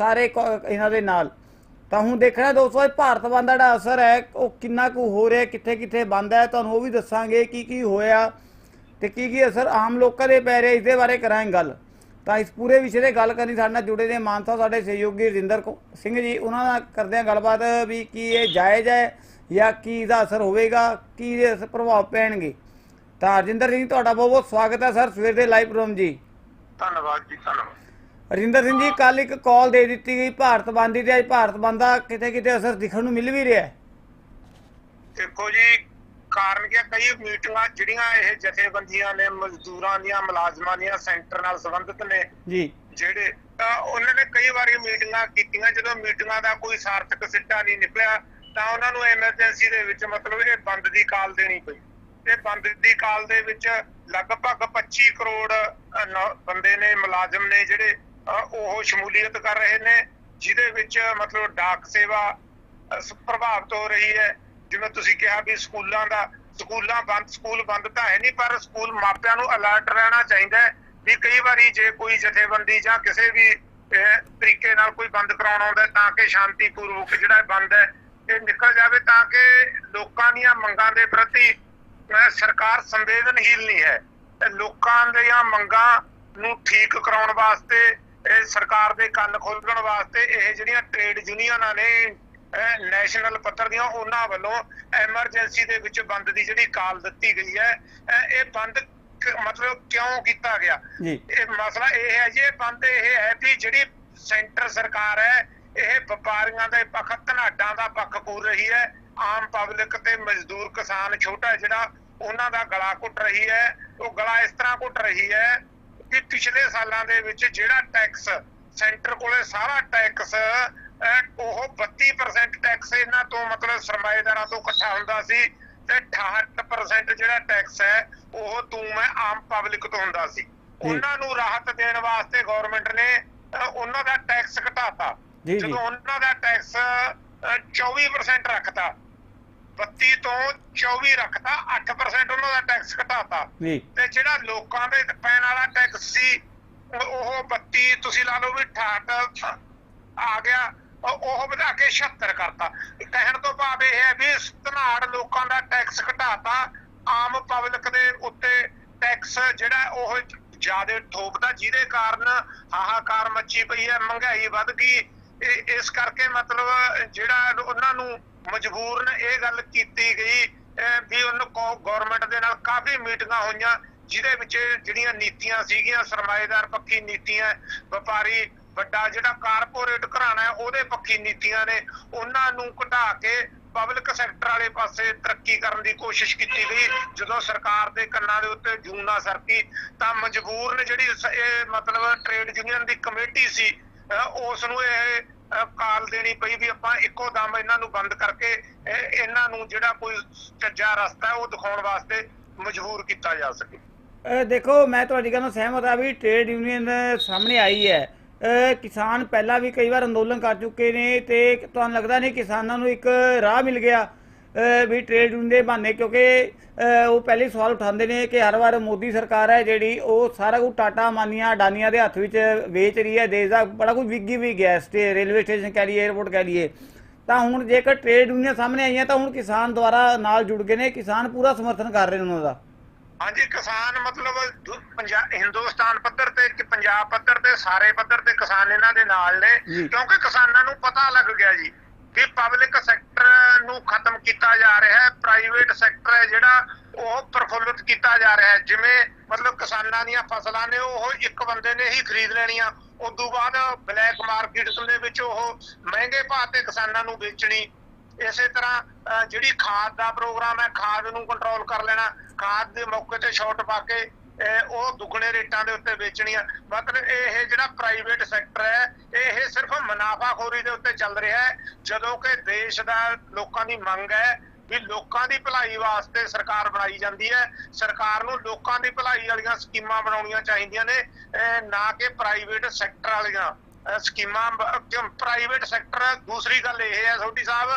ਸਾਰੇ ਕੋ- ਇਹਨਾਂ ਦੇ ਨਾਲ। ਤਾਂ ਹੁਣ ਦੇਖਣਾ ਦੋਸਤੋ, ਇਹ ਭਾਰਤ ਬੰਦ ਦਾ ਜਿਹੜਾ ਅਸਰ ਹੈ, ਉਹ ਕਿੰਨਾ ਕੁ ਹੋ ਰਿਹਾ ਕਿੱਥੇ ਕਿੱਥੇ ਬੰਦ ਹੈ, ਤੁਹਾਨੂੰ ਉਹ ਵੀ ਦੱਸਾਂਗੇ ਕੀ ਕੀ ਹੋਇਆ ਤੇ ਕੀ ਕੀ ਅਸਰ ਆਮ ਲੋਕਾਂ ਦੇ ਪੈ ਰਿਹਾ ਇਸ ਦੇ ਬਾਰੇ ਕਰਾਂਗੇ ਗੱਲ। ਤਾਂ ਇਸ ਪੂਰੇ ਵਿਸ਼ੇ ਤੇ ਗੱਲ ਕਰਨੀ ਸਾਡੇ ਨਾਲ ਜੁੜੇ ਨੇ ਮਾਨਸਾ ਸਾਡੇ ਸਹਿਯੋਗੀ ਰਜਿੰਦਰ ਸਿੰਘ ਜੀ, ਉਹਨਾਂ ਨਾਲ ਕਰਦੇ ਹਾਂ ਗੱਲਬਾਤ ਵੀ ਕੀ ਇਹ ਜਾਇਜ਼ ਹੈ ਜਾਂ ਕੀ ਇਹਦਾ ਅਸਰ ਹੋਵੇਗਾ, ਕੀ ਇਹਦੇ ਅਸਰ ਪ੍ਰਭਾਵ ਪੈਣਗੇ। ਤਾਂ ਰਜਿੰਦਰ ਸਿੰਘ ਤੁਹਾਡਾ ਬਹੁਤ ਬਹੁਤ ਸਵਾਗਤ ਹੈ ਸਰ, ਸਵੇਰ ਦੇ ਲਾਈਵ ਪ੍ਰੋਗਰਾਮ ਜੀ। ਧੰਨਵਾਦ ਜੀ, ਧੰਨਵਾਦ। ਰਜਿੰਦਰ ਸਿੰਘ ਜੀ ਕੱਲ ਇੱਕ ਕਾਲ ਦੇ ਦਿੱਤੀ ਗਈ ਭਾਰਤ ਬੰਦ ਤੇ ਅੱਜ ਭਾਰਤ ਬੰਦ ਕਿਤੇ ਕਿਤੇ ਅਸਰ ਦਿਖਣ ਨੂੰ ਮਿਲ ਵੀ ਰਿਹਾ ਹੈ। ਦੇਖੋ ਜੀ ਕਾਰਨ ਕੀ ਕਈ ਮੀਟਿੰਗਾਂ ਜਿਹੜੀਆਂ ਇਹ ਜਥੇਬੰਦੀਆਂ ਨੇ ਮਜ਼ਦੂਰਾਂ ਦੀਆਂ ਮੁਲਾਜ਼ਮਾਂ ਦੀਆਂ ਸੈਂਟਰ ਨਾਲ ਸੰਬੰਧਿਤ ਨੇ ਜੀ। ਜਿਹੜੇ ਉਹਨਾਂ ਨੇ ਕਈ ਵਾਰੀ ਮੀਟਿੰਗਾਂ ਕੀਤੀਆਂ ਜਦੋਂ ਮੀਟਿੰਗਾਂ ਦਾ ਕੋਈ ਸਾਰਥਕ ਸਿੱਟਾ ਨਹੀਂ ਨਿਕਲਿਆ ਤਾਂ ਉਹਨਾਂ ਨੂੰ ਐਮਰਜੈਂਸੀ ਦੇ ਵਿੱਚ ਮਤਲਬ ਇਹ ਬੰਦ ਦੀ ਕਾਲ ਦੇਣੀ ਪਈ। ਤੇ ਬੰਦ ਦੀ ਕਾਲ ਦੇ ਵਿੱਚ ਲਗਭਗ 25 ਕਰੋੜ ਬੰਦੇ ਨੇ ਮੁਲਾਜ਼ਮ ਨੇ ਜਿਹੜੇ ਉਹ ਸ਼ਮੂਲੀਅਤ ਕਰ ਰਹੇ ਨੇ, ਜਿਹਦੇ ਵਿੱਚ ਮਤਲਬ ਡਾਕ ਸੇਵਾ ਪ੍ਰਭਾਵਿਤ ਹੋ ਰਹੀ ਹੈ। ਜਿਵੇਂ ਤੁਸੀਂ ਕਿਹਾ ਵੀ ਸਕੂਲਾਂ ਦਾ, ਸਕੂਲਾਂ ਬੰਦ, ਸਕੂਲ ਬੰਦ ਤਾਂ ਹੈ ਨਹੀਂ, ਪਰ ਸਕੂਲ ਮਾਪਿਆਂ ਨੂੰ ਅਲਰਟ ਰਹਿਣਾ ਚਾਹੀਦਾ ਹੈ ਵੀ ਕਈ ਵਾਰੀ ਜੇ ਕੋਈ ਜਥੇਬੰਦੀ ਜਾਂ ਕਿਸੇ ਵੀ ਤਰੀਕੇ ਨਾਲ ਕੋਈ ਬੰਦ ਕਰਾਉਣ ਆਉਂਦਾ ਤਾਂ ਕਿ ਸ਼ਾਂਤੀਪੂਰਵਕ ਜਿਹੜਾ ਬੰਦ ਹੈ, ਇਹ ਨਿਕਲ ਜਾਵੇ, ਤਾਂ ਕਿ ਲੋਕਾਂ ਦੀਆਂ ਮੰਗਾਂ ਦੇ ਪ੍ਰਤੀ ਸਰਕਾਰ ਸੰਵੇਦਨਹੀਨ ਨਹੀਂ ਹੈ। ਲੋਕਾਂ ਦੀਆਂ ਮੰਗਾਂ ਨੂੰ ਠੀਕ ਕਰਾਉਣ ਵਾਸਤੇ ਇਹ ਸਰਕਾਰ ਦੇ ਕੰਨ ਖੋਲਣ ਵਾਸਤੇ ਇਹ ਜਿਹੜੀਆਂ ਟ੍ਰੇਡ ਯੂਨੀਅਨਾਂ ਨੇ ਨੈਸ਼ਨਲ ਪੱਧਰ ਦੀਆਂ ਉਹਨਾਂ ਵੱਲੋਂ ਐਮਰਜੈਂਸੀ ਦੇ ਵਿੱਚ ਬੰਦ ਦੀ ਜਿਹੜੀ ਕਾਲ ਦਿੱਤੀ ਗਈ ਹੈ ਇਹ ਬੰਦ ਮਤਲਬ ਕਿਉਂ ਕੀਤਾ ਗਿਆ? ਜੀ। ਇਹ ਮਸਲਾ ਇਹ ਹੈ ਜੀ ਬੰਦ ਇਹ ਹੈ ਵੀ ਜਿਹੜੀ ਸੈਂਟਰ ਸਰਕਾਰ ਹੈ ਇਹ ਵਪਾਰੀਆਂ ਦੇ ਪੱਖ ਧਨਾਡਾਂ ਦਾ ਪੱਖ ਪੂਰ ਰਹੀ ਹੈ ਆਮ ਪਬਲਿਕ ਤੇ ਮਜ਼ਦੂਰ ਕਿਸਾਨ ਛੋਟਾ ਜਿਹੜਾ ਉਹਨਾਂ ਦਾ ਗਲਾ ਘੁੱਟ ਰਹੀ ਹੈ ਉਹ ਗਲਾ ਇਸ ਤਰ੍ਹਾਂ ਘੁੱਟ ਰਹੀ ਹੈ ਕਿ ਪਿਛਲੇ ਸਾਲਾਂ ਦੇ ਵਿੱਚ ਜਿਹੜਾ ਟੈਕਸ ਸੈਂਟਰ ਕੋਲੇ ਸਾਰਾ ਟੈਕਸ ਉਹ 32% ਟੈਕਸ ਇਹਨਾਂ ਤੋਂ ਮਤਲਬ ਸਰਮਾਏਦਾਰਾਂ ਤੋਂ ਇਕੱਠਾ ਹੁੰਦਾ ਸੀ ਤੇ 68% ਜਿਹੜਾ ਟੈਕਸ ਹੈ ਉਹ ਤੂੰ ਮੈਂ ਆਮ ਪਬਲਿਕ ਤੋਂ ਹੁੰਦਾ ਸੀ। ਉਹਨਾਂ ਨੂੰ ਰਾਹਤ ਦੇਣ ਵਾਸਤੇ ਗਵਰਨਮੈਂਟ ਨੇ ਉਹਨਾਂ ਦਾ ਟੈਕਸ ਘਟਾਤਾ। ਜਦੋਂ ਉਹਨਾਂ ਦਾ ਟੈਕਸ 24% ਰੱਖਤਾ 32 ਤੋਂ 24 ਰੱਖਤਾ 8% ਉਹਨਾਂ ਦਾ ਟੈਕਸ ਘਟਾਤਾ। ਜੀ। ਤੇ ਜਿਹੜਾ ਲੋਕਾਂ ਦੇ ਪੈਣ ਵਾਲਾ ਟੈਕਸ ਸੀ ਉਹ- ਉਹ 32 ਤੁਸੀਂ ਲਾ ਲਓ ਵੀ 68 ਆ ਗਿਆ ਉਹ ਵਧਾ ਕੇ 76 ਕਰਤਾ। ਕਹਿਣ ਤੋਂ ਭਾਵ ਇਹ ਹੈ ਵੀ ਧਨਾੜ ਲੋਕਾਂ ਦਾ ਟੈਕਸ ਘਟਾਤਾ। ਆਮ ਪਬਲਿਕ ਦੇ ਉੱਤੇ ਟੈਕਸ ਜਿਹੜਾ ਉਹ ਜ਼ਿਆਦਾ ਠੋਕਦਾ ਜਿਹਦੇ ਕਾਰਨ ਹਾਹਾਕਾਰ ਮੱਚੀ ਪਈ ਹੈ ਮਹਿੰਗਾਈ ਵੱਧ ਗਈ। ਇਸ ਕਰਕੇ ਮਤਲਬ ਜਿਹੜਾ ਉਹਨਾਂ ਨੂੰ ਮਜਬੂਰਨ ਇਹ ਗੱਲ ਕੀਤੀ ਗਈ ਵੀ ਉਹਨੂੰ ਗਵਰਨਮੈਂਟ ਦੇ ਨਾਲ ਕਾਫੀ ਮੀਟਿੰਗਾਂ ਹੋਈਆਂ, ਜਿਹਦੇ ਵਿੱਚ ਜਿਹੜੀਆਂ ਨੀਤੀਆਂ ਸੀਗੀਆਂ, ਸਰਮਾਏਦਾਰ ਪੱਖੀ ਨੀਤੀਆਂ, ਵਪਾਰੀ ਵੱਡਾ ਜਿਹੜਾ ਕਾਰਪੋਰੇਟ ਘਰਾਣਾ ਹੈ, ਉਹਦੇ ਪੱਖੀ ਨੀਤੀਆਂ ਨੇ, ਉਹਨਾਂ ਨੂੰ ਘਟਾ ਕੇ ਪਬਲਿਕ ਸੈਕਟਰ ਵਾਲੇ ਪਾਸੇ ਤਰੱਕੀ ਕਰਨ ਦੀ ਕੋਸ਼ਿਸ਼ ਕੀਤੀ ਗਈ। ਜਦੋਂ ਸਰਕਾਰ ਦੇ ਕੰਨਾਂ ਦੇ ਉੱਤੇ ਜੂਨਾ ਸਰਕੀ, ਤਾਂ ਮਜਬੂਰਨ ਜਿਹੜੀ ਇਹ ਮਤਲਬ ਟ੍ਰੇਡ ਯੂਨੀਅਨ ਦੀ ਕਮੇਟੀ ਸੀ, ਅਹ ਉਸ ਨੂੰ ਇਹ ਕਾਲ ਦੇਣੀ ਪਈ ਵੀ ਆਪਾਂ ਇੱਕੋ ਦਮ ਇਹਨਾਂ ਨੂੰ ਬੰਦ ਕਰਕੇ ਇਹਨਾਂ ਨੂੰ ਜਿਹੜਾ ਕੋਈ ਚੱਜਾ ਰਸਤਾ ਉਹ ਦਿਖਾਉਣ ਵਾਸਤੇ ਮਜਬੂਰ ਕੀਤਾ ਜਾ ਸਕੇ। ਦੇਖੋ ਮੈਂ ਤੁਹਾਡੀ ਗੱਲ ਨਾਲ ਸਹਿਮਤ ਆ ਵੀ ਟ੍ਰੇਡ ਯੂਨੀਅਨ ਸਾਹਮਣੇ ਆਈ ਹੈ। ਅ, ਕਿਸਾਨ ਪਹਿਲਾਂ ਵੀ ਕਈ ਵਾਰ ਅੰਦੋਲਨ ਕਰ ਚੁੱਕੇ ਨੇ ਤੇ ਤੁਹਾਨੂੰ ਲੱਗਦਾ ਨਹੀਂ ਕਿਸਾਨਾਂ ਨੂੰ ਇੱਕ ਰਾਹ ਮਿਲ ਗਿਆ? ਵੀ ਟ੍ਰੇਡ ਯੂਨੀਅਨ ਦੇ ਬਹਾਨੇ ਕਿਉਂਕਿ ਉਹ ਪਹਿਲੇ ਸਵਾਲ ਉਠਾਉਂਦੇ ਨੇ ਕਿ ਹਰ ਵਾਰ ਮੋਦੀ ਸਰਕਾਰ ਹੈ ਜਿਹੜੀ ਉਹ ਸਾਰਾ ਕੁਝ ਟਾਟਾ ਮਾਨੀਆਂ ਅਡਾਨੀਆਂ ਦੇ ਹੱਥ ਵਿੱਚ ਵੇਚ ਰਹੀ ਹੈ ਦੇਸ਼ ਦਾ ਬੜਾ ਕੁਝ ਵਿਕੀ ਵੀ ਗਿਆ ਸਟੇ ਰੇਲਵੇ ਸਟੇਸ਼ਨ ਕਹਿ ਲਈਏ 에어ਪੋਰਟ ਕਹਿ ਲਈਏ। ਤਾਂ ਹੁਣ ਜੇਕਰ ਟ੍ਰੇਡ ਯੂਨੀਅਨ ਸਾਹਮਣੇ ਆਈਆਂ ਤਾਂ ਹੁਣ ਕਿਸਾਨ ਦੁਆਰਾ ਨਾਲ ਜੁੜ ਗਏ ਨੇ ਕਿਸਾਨ ਪੂਰਾ ਸਮਰਥਨ ਕਰ ਰਹੇ ਨੇ ਉਹਨਾਂ ਦਾ। ਹਾਂਜੀ ਕਿਸਾਨ ਮਤਲਬ ਪੰਜਾਬ ਹਿੰਦੁਸਤਾਨ ਪੱਧਰ ਤੇ ਕਿ ਪੰਜਾਬ ਪੱਧਰ ਤੇ ਸਾਰੇ ਪੱਧਰ ਤੇ ਕਿਸਾਨ ਇਹਨਾਂ ਦੇ ਨਾਲ ਨੇ। ਕਿਉਂਕਿ ਕਿਸਾਨਾਂ ਨੂੰ ਪਤਾ ਲੱਗ ਗਿਆ ਜੀ। ਕਿ ਪਬਲਿਕ ਸੈਕਟਰ ਨੂੰ ਖਤਮ ਕੀਤਾ ਜਾ ਰਿਹਾ ਹੈ ਪ੍ਰਾਈਵੇਟ ਸੈਕਟਰ ਹੈ ਜਿਹੜਾ ਉਹ ਪ੍ਰਫੁੱਲਤ ਕੀਤਾ ਜਾ ਰਿਹਾ ਹੈ। ਜਿਵੇਂ ਮਤਲਬ ਕਿਸਾਨਾਂ ਦੀਆਂ ਫਸਲਾਂ ਨੇ, ਉਹ ਇੱਕ ਬੰਦੇ ਨੇ ਹੀ ਖਰੀਦ ਲੈਣੀਆਂ। ਉਸ ਤੋਂ ਬਾਅਦ ਬਲੈਕ ਮਾਰਕੀਟ ਦੇ ਵਿੱਚ ਉਹ ਮਹਿੰਗੇ ਭਾਅ ਤੇ ਕਿਸਾਨਾਂ ਨੂੰ ਵੇਚਣੀ। ਇਸੇ ਤਰ੍ਹਾਂ ਜਿਹੜੀ ਖਾਦ ਦਾ ਪ੍ਰੋਗਰਾਮ ਹੈ, ਖਾਦ ਨੂੰ ਕੰਟਰੋਲ ਕਰ ਲੈਣਾ। ਖਾਦ ਦੇ ਮੌਕੇ ਤੇ ਸ਼ਾਰਟ ਪਾ ਕੇ ਉਹ ਦੁੱਗਣੇ ਰੇਟਾਂ ਦੇ ਉੱਤੇ ਵੇਚਣੀਆਂ ਮਤਲਬ ਇਹ ਜਿਹੜਾ ਪ੍ਰਾਈਵੇਟ ਸੈਕਟਰ ਹੈ, ਇਹ ਸਿਰਫ ਮੁਨਾਫਾਖੋਰੀ ਦੇ ਉੱਤੇ ਚੱਲ ਰਿਹਾ ਹੈ। ਜਦੋਂ ਕਿ ਦੇਸ਼ ਦਾ ਲੋਕਾਂ ਦੀ ਮੰਗ ਹੈ ਵੀ ਲੋਕਾਂ ਦੀ ਭਲਾਈ ਵਾਸਤੇ ਸਰਕਾਰ ਬਣਾਈ ਜਾਂਦੀ ਹੈ। ਸਰਕਾਰ ਨੂੰ ਲੋਕਾਂ ਦੀ ਭਲਾਈ ਵਾਲੀਆਂ ਸਕੀਮਾਂ ਬਣਾਉਣੀਆਂ ਚਾਹੀਦੀਆਂ ਨੇ। ਨਾ ਕਿ ਪ੍ਰਾਈਵੇਟ ਸੈਕਟਰ ਵਾਲੀਆਂ, ਅਹ ਸਕੀਮਾਂ ਪ੍ਰਾਈਵੇਟ ਸੈਕਟਰ ਦੂਸਰੀ ਗੱਲ ਇਹ ਹੈ ਸੋਢੀ ਸਾਹਿਬ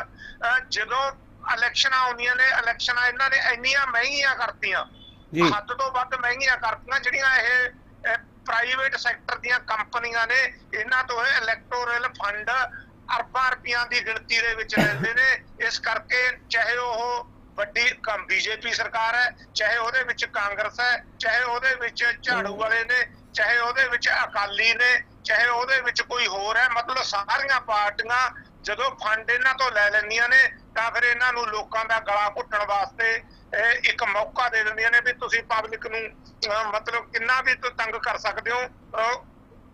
ਜਦੋਂ ਇਲੈਕਸ਼ਨਾਂ ਆਉਂਦੀਆਂ ਨੇ ਇਲੈਕਸ਼ਨਾਂ ਇਹਨਾਂ ਨੇ ਇੰਨੀਆਂ ਮਹਿੰਗੀਆਂ ਕਰਤੀਆਂ। ਹੱਦ ਤੋਂ ਵੱਧ ਮਹਿੰਗੀਆਂ ਕਰਤੀਆਂ ਜਿਹੜੀਆਂ ਇਹ ਪ੍ਰਾਈਵੇਟ ਸੈਕਟਰ ਦੀਆਂ ਕੰਪਨੀਆਂ ਨੇ, ਇਹਨਾਂ ਤੋਂ ਇਹ ਇਲੈਕਟੋਰਲ ਫੰਡ ਅਰਬਾਂ ਰੁਪਈਆਂ ਦੀ ਗਿਣਤੀ ਦੇ ਵਿੱਚ ਲੈਂਦੇ ਨੇ। ਇਸ ਕਰਕੇ ਚਾਹੇ ਉਹ ਵੱਡੀ ਬੀਜੇਪੀ ਸਰਕਾਰ ਹੈ, ਚਾਹੇ ਉਹਦੇ ਵਿੱਚ ਕਾਂਗਰਸ ਹੈ, ਚਾਹੇ ਉਹਦੇ ਵਿੱਚ ਝਾੜੂ ਵਾਲੇ ਨੇ, ਚਾਹੇ ਉਹਦੇ ਵਿੱਚ ਅਕਾਲੀ ਨੇ, ਚਾਹੇ ਉਹਦੇ ਵਿੱਚ ਕੋਈ ਹੋਰ ਹੈ, ਮਤਲਬ ਸਾਰੀਆਂ ਪਾਰਟੀਆਂ ਜਦੋਂ ਫੰਡ ਇਹਨਾਂ ਤੋਂ ਲੈ ਲੈਂਦੀਆਂ ਨੇ ਤਾਂ ਫਿਰ ਇਹਨਾਂ ਨੂੰ ਲੋਕਾਂ ਦਾ ਗਲਾ ਘੁੱਟਣ ਵਾਸਤੇ ਇੱਕ ਮੌਕਾ ਦੇ ਦਿੰਦੀਆਂ ਨੇ ਵੀ ਤੁਸੀਂ ਪਬਲਿਕ ਨੂੰ ਮਤਲਬ ਕਿੰਨਾ ਵੀ ਤੰਗ ਕਰ ਸਕਦੇ ਹੋ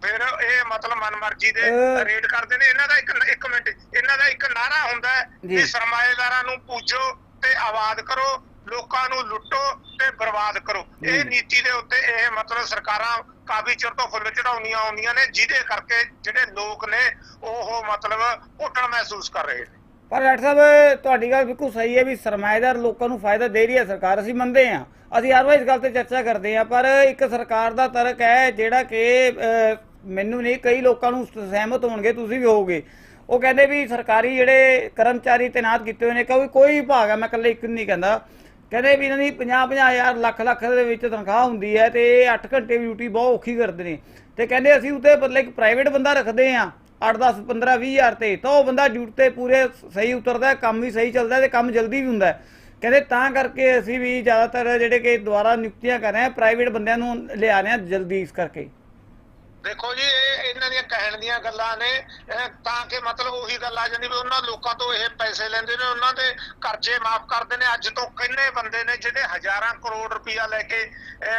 ਫਿਰ ਇਹ ਮਤਲਬ ਮਨਮਰਜ਼ੀ ਦੇ ਰੇਡ ਕਰਦੇ ਨੇ ਇਹਨਾਂ ਦਾ ਇੱਕ ਇੱਕ ਮਿੰਟ ਇਹਨਾਂ ਦਾ ਇੱਕ ਨਾਰਾ ਹੁੰਦਾ ਹੈ। ਵੀ ਸਰਮਾਏਦਾਰਾਂ ਨੂੰ ਪੂਜੋ ਤੇ ਆਵਾਜ਼ ਕਰੋ ਲੋਕਾਂ ਨੂੰ ਲੁੱਟੋ ਤੇ ਬਰਬਾਦ ਕਰੋ। ਇਹ ਨੀਤੀ ਦੇ ਉੱਤੇ ਇਹ ਮਤਲਬ ਸਰਕਾਰਾਂ ਕਾਫੀ ਚਿਰ ਤੋਂ ਫੁੱਲ ਚੜਾਉਣੀਆਂ ਆਉਂਦੀਆਂ ਨੇ ਜਿਹਦੇ ਕਰਕੇ ਜਿਹੜੇ ਲੋਕ ਨੇ ਉਹ ਮਤਲਬ ਘੁੱਟਣ ਮਹਿਸੂਸ ਕਰ ਰਹੇ ਨੇ ਪਰ ਡਾਕਟਰ ਸਾਹਿਬ, ਤੁਹਾਡੀ ਗੱਲ ਬਿਲਕੁਲ ਸਹੀ ਹੈ ਵੀ ਸਰਮਾਏਦਾਰ ਲੋਕਾਂ ਨੂੰ ਫਾਇਦਾ ਦੇ ਰਹੀ ਹੈ ਸਰਕਾਰ, ਅਸੀਂ ਮੰਨਦੇ ਹਾਂ। ਅਸੀਂ ਹਰ ਵਾਰ ਇਸ ਗੱਲ ਤੇ ਚਰਚਾ ਕਰਦੇ ਹਾਂ, ਪਰ ਇੱਕ ਸਰਕਾਰ ਦਾ ਤਰਕ ਹੈ ਜਿਹੜਾ ਕਿ ਮੈਨੂੰ ਨਹੀਂ, ਕਈ ਲੋਕਾਂ ਨੂੰ ਸਹਿਮਤ ਹੋਣਗੇ, ਤੁਸੀਂ ਵੀ ਹੋਵੋਗੇ। ਉਹ ਕਹਿੰਦੇ ਵੀ ਸਰਕਾਰੀ ਜਿਹੜੇ ਕਰਮਚਾਰੀ ਤੈਨਾਤ ਕੀਤੇ ਹੋਏ ਨੇ, ਕੋਈ ਕੋਈ ਵਿਭਾਗ ਹੈ, ਮੈਂ ਇਕੱਲੇ ਇੱਕ ਨਹੀਂ ਕਹਿੰਦਾ। ਕਹਿੰਦੇ ਵੀ ਇਹਨਾਂ ਦੀ 50 50 ਹਜ਼ਾਰ, ਲੱਖ ਲੱਖ ਦੇ ਵਿੱਚ ਤਨਖਾਹ ਹੁੰਦੀ ਹੈ ਤੇ 8 ਘੰਟੇ ਡਿਊਟੀ ਬਹੁਤ ਔਖੀ ਕਰਦੇ ਨੇ। ਤੇ ਕਹਿੰਦੇ ਅਸੀਂ ਉੱਤੇ ਬਦਲੇ ਇੱਕ ਪ੍ਰਾਈਵੇਟ ਬੰਦਾ ਰੱਖਦੇ ਆ 8 10 15 20 ਹਜ਼ਾਰ ਤੇ, ਤਾਂ ਉਹ ਬੰਦਾ ਡਿਊਟੀ ਤੇ ਪੂਰੇ ਸਹੀ ਉਤਰਦਾ ਕੰਮ ਵੀ ਸਹੀ ਚੱਲਦਾ ਹੈ ਤੇ ਕੰਮ ਜਲਦੀ ਵੀ ਹੁੰਦਾ ਕਹਿੰਦੇ ਤਾਂ ਕਰਕੇ ਅਸੀਂ ਵੀ ਜ਼ਿਆਦਾਤਰ ਜਿਹੜੇ ਕਿ ਦੁਆਰਾ ਨਿਯੁਕਤੀਆਂ ਕਰ ਰਹੇ ਹਾਂ ਪ੍ਰਾਈਵੇਟ ਬੰਦਿਆਂ ਨੂੰ ਲਿਆ ਰਹੇ ਹਾਂ ਜਲਦੀ ਇਸ ਕਰਕੇ। ਦੇਖੋ ਜੀ ਇਹ ਇਹਨਾਂ ਦੀਆਂ ਕਹਿਣ ਦੀਆਂ ਗੱਲਾਂ ਨੇ ਤਾਂ ਕਿ ਮਤਲਬ ਉਹੀ ਗੱਲ ਆ ਜਾਂਦੀ ਵੀ ਉਹਨਾਂ ਲੋਕਾਂ ਤੋਂ ਇਹ ਪੈਸੇ ਲੈਂਦੇ ਨੇ ਉਹਨਾਂ ਦੇ ਕਰਜ਼ੇ ਮਾਫ ਕਰਦੇ ਨੇ। ਅੱਜ ਤੋਂ ਕਿੰਨੇ ਬੰਦੇ ਨੇ ਜਿਹੜੇ ਹਜ਼ਾਰਾਂ ਕਰੋੜ ਰੁਪਇਆ ਲੈ ਕੇ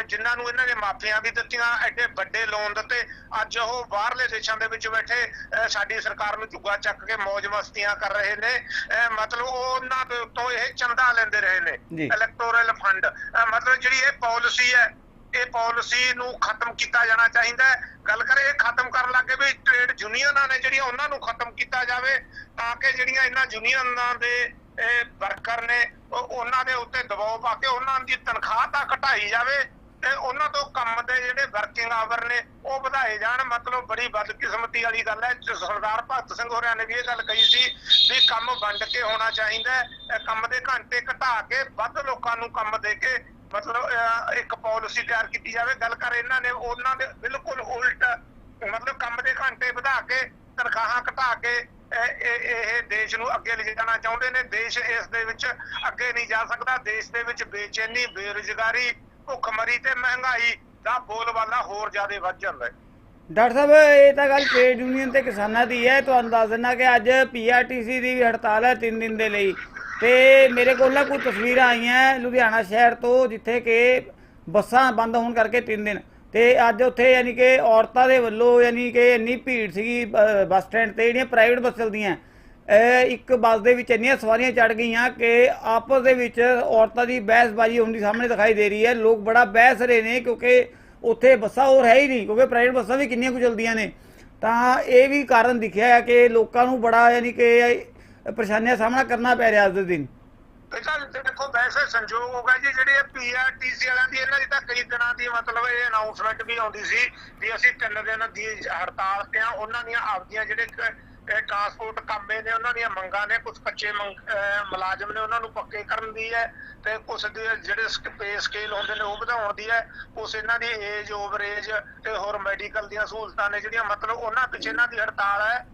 ਜਿਨ੍ਹਾਂ ਨੂੰ ਇਹਨਾਂ ਨੇ ਮਾਫੀਆਂ ਵੀ ਦਿੱਤੀਆਂ ਐਡੇ ਵੱਡੇ ਲੋਨ ਦਿੱਤੇ। ਅੱਜ ਉਹ ਬਾਹਰਲੇ ਦੇਸ਼ਾਂ ਦੇ ਵਿੱਚ ਬੈਠੇ ਸਾਡੀ ਸਰਕਾਰ ਨੂੰ ਝੁੱਗਾ ਚੱਕ ਕੇ ਮौज ਮਸਤੀਆਂ ਕਰ ਰਹੇ ਨੇ। ਮਤਲਬ ਉਹ ਉਹਨਾਂ ਦੇ ਉੱਤੋਂ ਇਹ ਚੰਦਾ ਲੈਂਦੇ ਰਹੇ ਨੇ। ਇਲੈਕਟੋਰਲ ਫੰਡ ਮਤਲਬ ਜਿਹੜੀ ਇਹ ਪਾਲਿਸੀ ਹੈ ਇਹ ਪਾਲਿਸੀ ਨੂੰ ਖਤਮ ਕੀਤਾ ਜਾਣਾ ਚਾਹੀਦਾ ਹੈ। ਗੱਲ ਕਰੇ ਇਹ ਖਤਮ ਕਰਨ ਲੱਗੇ ਵੀ ਟ੍ਰੇਡ ਯੂਨੀਅਨਾਂ ਨੇ ਜਿਹੜੀਆਂ ਉਹਨਾਂ ਨੂੰ ਖਤਮ ਕੀਤਾ ਜਾਵੇ, ਤਾਂ ਕਿ ਜਿਹੜੀਆਂ ਇਹਨਾਂ ਯੂਨੀਅਨਾਂ ਦੇ ਵਰਕਰ ਨੇ ਉਹਨਾਂ ਦੇ ਉੱਤੇ ਦਬਾਅ ਪਾ ਕੇ ਉਹਨਾਂ ਦੀ ਤਨਖਾਹ ਤਾਂ ਘਟਾਈ ਜਾਵੇ ਤੇ ਉਹਨਾਂ ਤੋਂ ਕੰਮ ਦੇ ਜਿਹੜੇ ਵਰਕਿੰਗ ਆਵਰ ਨੇ, ਉਹ ਵਧਾਏ ਜਾਣ। ਮਤਲਬ ਬੜੀ ਬਦਕਿਸਮਤੀ ਵਾਲੀ ਗੱਲ ਹੈ। ਸਰਦਾਰ ਭਗਤ ਸਿੰਘ ਹੋਰਿਆਂ ਨੇ ਵੀ ਇਹ ਗੱਲ ਕਹੀ ਸੀ ਵੀ ਕੰਮ ਵੰਡ ਕੇ ਹੋਣਾ ਚਾਹੀਦਾ ਹੈ। ਕੰਮ ਦੇ ਘੰਟੇ ਘਟਾ ਕੇ ਵੱਧ ਲੋਕਾਂ ਨੂੰ ਕੰਮ ਦੇ ਕੇ ਮਤਲਬ ਇੱਕ ਪਾਲਿਸੀ ਤਿਆਰ ਕੀਤੀ ਜਾਵੇ, ਗੱਲ ਕਰ ਇਹਨਾਂ ਨੇ, ਉਹਨਾਂ ਦੇ ਬਿਲਕੁਲ ਉਲਟ, ਮਤਲਬ ਕੰਮ ਦੇ ਘੰਟੇ ਵਧਾ ਕੇ, ਤਨਖਾਹਾਂ ਘਟਾ ਕੇ, ਇਹ ਦੇਸ਼ ਨੂੰ ਅੱਗੇ ਲਿਜਾਣਾ ਚਾਹੁੰਦੇ ਨੇ। ਦੇਸ਼ ਇਸ ਦੇ ਵਿੱਚ ਅੱਗੇ ਨਹੀਂ ਜਾ ਸਕਦਾ। ਦੇਸ਼ ਦੇ ਵਿੱਚ ਬੇਚੈਨੀ, ਬੇਰੁਜ਼ਗਾਰੀ, ਭੁੱਖਮਰੀ ਤੇ ਮਹਿੰਗਾਈ ਦਾ ਬੋਲਬਾਲਾ ਹੋਰ ਜ਼ਿਆਦਾ ਵੱਧ ਜਾਂਦਾ ਹੈ। ਡਾਕਟਰ ਸਾਹਿਬ, ਇਹ ਤਾਂ ਗੱਲ ਟ੍ਰੇਡ ਯੂਨੀਅਨ ਤੇ ਕਿਸਾਨਾਂ ਦੀ ਹੈ। ਤੁਹਾਨੂੰ ਦੱਸ ਦਿੰਦਾ ਕਿ ਅੱਜ ਪੀਆਰਟੀਸੀ ਦੀ ਵੀ ਹੜਤਾਲ ਹੈ 3 ਦਿਨ ਦੇ ਲਈ। ਤੇ ਮੇਰੇ ਕੋਲ ਨਾ ਕੁਝ ਤਸਵੀਰਾਂ ਆਈਆਂ ਲੁਧਿਆਣਾ ਸ਼ਹਿਰ ਤੋਂ, ਜਿੱਥੇ ਕਿ ਬੱਸਾਂ ਬੰਦ ਹੋਣ ਕਰਕੇ 3 ਦਿਨ। ਤੇ ਅੱਜ ਉੱਥੇ ਯਾਨੀ ਕਿ ਔਰਤਾਂ ਦੇ ਵੱਲੋਂ ਯਾਨੀ ਕਿ ਇੰਨੀ ਭੀੜ ਸੀਗੀ ਬੱਸ ਸਟੈਂਡ ਤੇ, ਜਿਹੜੀਆਂ ਪ੍ਰਾਈਵੇਟ ਬੱਸ ਚਲਦੀਆਂ। ਇੱਕ ਬੱਸ ਦੇ ਵਿੱਚ ਇੰਨੀਆਂ ਸਵਾਰੀਆਂ ਚੜ ਗਈਆਂ ਕਿ ਆਪਸ ਦੇ ਵਿੱਚ ਔਰਤਾਂ ਦੀ ਬਹਿਸਬਾਜ਼ੀ ਹੁੰਦੀ ਸਾਹਮਣੇ ਦਿਖਾਈ ਦੇ ਰਹੀ ਹੈ। ਲੋਕ ਬੜਾ ਬਹਿਸ ਰਹੇ ਨੇ ਕਿਉਂਕਿ ਉੱਥੇ ਬੱਸਾਂ ਹੋਰ ਹੈ ਹੀ ਨਹੀਂ, ਕਿਉਂਕਿ ਪ੍ਰਾਈਵੇਟ ਬੱਸਾਂ ਵੀ ਕਿੰਨੀਆਂ ਕੁ ਚਲਦੀਆਂ ਨੇ। ਤਾਂ ਇਹ ਵੀ ਕਾਰਨ ਦਿਖਿਆ ਹੈ ਕਿ ਲੋਕਾਂ ਨੂੰ ਬੜਾ ਯਾਨੀ ਕਿ ਪਰੇਸ਼ਾਨੀਆਂ ਸਾਹਮਣਾ ਕਰਨਾ ਪੈ ਰਿਹਾ ਅੱਜ ਦੇ ਦਿਨ ਇਹ ਦੇਖੋ, ਵੈਸੇ ਸੰਜੋਗ ਹੋ ਜੀ, ਜਿਹੜੀ ਪੀਆਰਟੀਸੀ ਵਾਲਿਆਂ ਦੀ, ਇਹਨਾਂ ਦੀ ਤਾਂ ਕਈ ਦਿਨਾਂ ਦੀ ਮਤਲਬ ਇਹ ਅਨਾਉਂਸਮੈਂਟ ਵੀ ਆਉਂਦੀ ਸੀ ਵੀ ਅਸੀਂ ਤਿੰਨ ਦਿਨ ਦੀ ਹੜਤਾਲ ਤੇ ਆ ਉਹਨਾਂ ਦੀਆਂ ਆਪਦੀਆਂ ਜਿਹੜੇ ਟਰਾਂਸਪੋਰਟ ਕਾਮੇ ਨੇ, ਉਹਨਾਂ ਦੀਆਂ ਮੰਗਾਂ ਨੇ ਕੁਝ ਕੱਚੇ ਮੁਲਾਜ਼ਮ ਨੇ ਉਹਨਾਂ ਨੂੰ ਪੱਕੇ ਕਰਨ ਦੀ ਹੈ ਤੇ ਕੁਝ ਦੇ ਜਿਹੜੇ ਪੇ ਸਕੇਲ ਹੁੰਦੇ ਨੇ ਉਹ ਵਧਾਉਣ ਦੀ ਹੈ। ਕੁਝ ਇਹਨਾਂ ਦੀ ਏਜ ਓਵਰ ਤੇ ਹੋਰ ਮੈਡੀਕਲ ਦੀਆਂ ਸਹੂਲਤਾਂ ਨੇ ਜਿਹੜੀਆਂ, ਮਤਲਬ ਉਹਨਾਂ ਪਿੱਛੇ ਇਹਨਾਂ ਦੀ ਹੜਤਾਲ ਹੈ।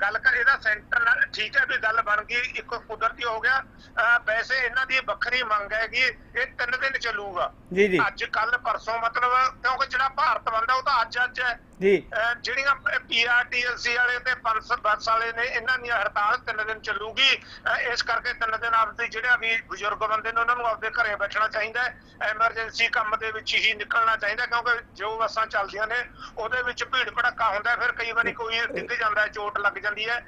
ਗੱਲ ਕਰ, ਇਹਦਾ ਸੈਂਟਰ ਨਾਲ ਠੀਕ ਹੈ ਵੀ ਗੱਲ ਬਣ ਗਈ, ਇੱਕ ਕੁਦਰਤੀ ਹੋ ਗਿਆ। ਅਹ ਵੈਸੇ ਇਹਨਾਂ ਦੀ ਵੱਖਰੀ ਮੰਗ ਹੈਗੀ, ਇਹ ਤਿੰਨ ਦਿਨ ਚੱਲੂਗਾ। ਜੀ ਜੀ। ਅੱਜ ਕੱਲ ਪਰਸੋਂ ਮਤਲਬ ਕਿਉਂਕਿ ਜਿਹੜਾ ਭਾਰਤ ਬੰਦਾ ਉਹ ਤਾਂ ਅੱਜ ਅੱਜ ਹੈ। ਜੀ। ਜਿਹੜੀਆਂ ਪੀਆਰਟੀਐਲਸੀ ਵਾਲੇ ਤੇ ਪੰਸ ਬੱਸ ਵਾਲੇ ਨੇ ਇਹਨਾਂ ਦੀ ਹੜਤਾਲ ਤਿੰਨ ਦਿਨ ਚੱਲੂਗੀ। ਇਸ ਕਰਕੇ ਤਿੰਨ ਦਿਨ ਆਪਦੇ ਜਿਹੜਾ ਵੀ ਬਜ਼ੁਰਗ ਬੰਦੇ ਨੇ ਉਹਨਾਂ ਨੂੰ ਆਪਦੇ ਘਰੇ ਬੈਠਣਾ ਚਾਹੀਦਾ ਹੈ। ਐਮਰਜੈਂਸੀ ਕੰਮ ਦੇ ਵਿੱਚ ਹੀ ਨਿਕਲਣਾ ਚਾਹੀਦਾ ਕਿਉਂਕਿ ਜੋ ਬੱਸਾਂ ਚੱਲਦੀਆਂ ਨੇ ਉਹਦੇ ਵਿੱਚ ਭੀੜ ਭੜੱਕਾ ਹੁੰਦਾ ਫਿਰ ਕਈ ਵਾਰੀ ਕੋਈ ਡਿੱਗ ਜਾਂਦਾ ਚੋਟ ਲੱਗ ਜਾਂਦੀ ਹੈ।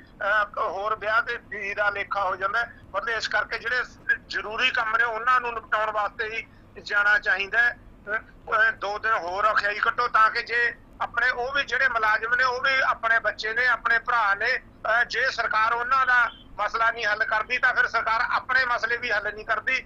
ਹੋਰ ਵਿਆਹ ਤੇ ਜੀ ਦਾ ਲੇਖਾ ਹੋ ਜਾਂਦਾ। ਮਤਲਬ ਇਸ ਕਰਕੇ ਜਿਹੜੇ ਜ਼ਰੂਰੀ ਕੰਮ ਨੇ ਉਹਨਾਂ ਨੂੰ ਨਿਪਟਾਉਣ ਵਾਸਤੇ ਹੀ ਜਾਣਾ ਚਾਹੀਦਾ ਦੋ ਦਿਨ ਹੋਰ ਅਖਿਆਈ ਕੱਟੋ ਤਾਂ ਕਿ ਜੇ ਆਪਣੇ ਉਹ ਵੀ ਜਿਹੜੇ ਮੁਲਾਜ਼ਮ ਨੇ, ਉਹ ਵੀ ਆਪਣੇ ਬੱਚੇ ਨੇ, ਆਪਣੇ ਭਰਾ ਨੇ ਜੇ ਸਰਕਾਰ ਉਹਨਾਂ ਦਾ ਮਸਲਾ ਨਹੀਂ ਹੱਲ ਕਰਦੀ ਤਾਂ ਫਿਰ ਸਰਕਾਰ ਆਪਣੇ ਮਸਲੇ ਵੀ ਹੱਲ ਨਹੀਂ ਕਰਦੀ।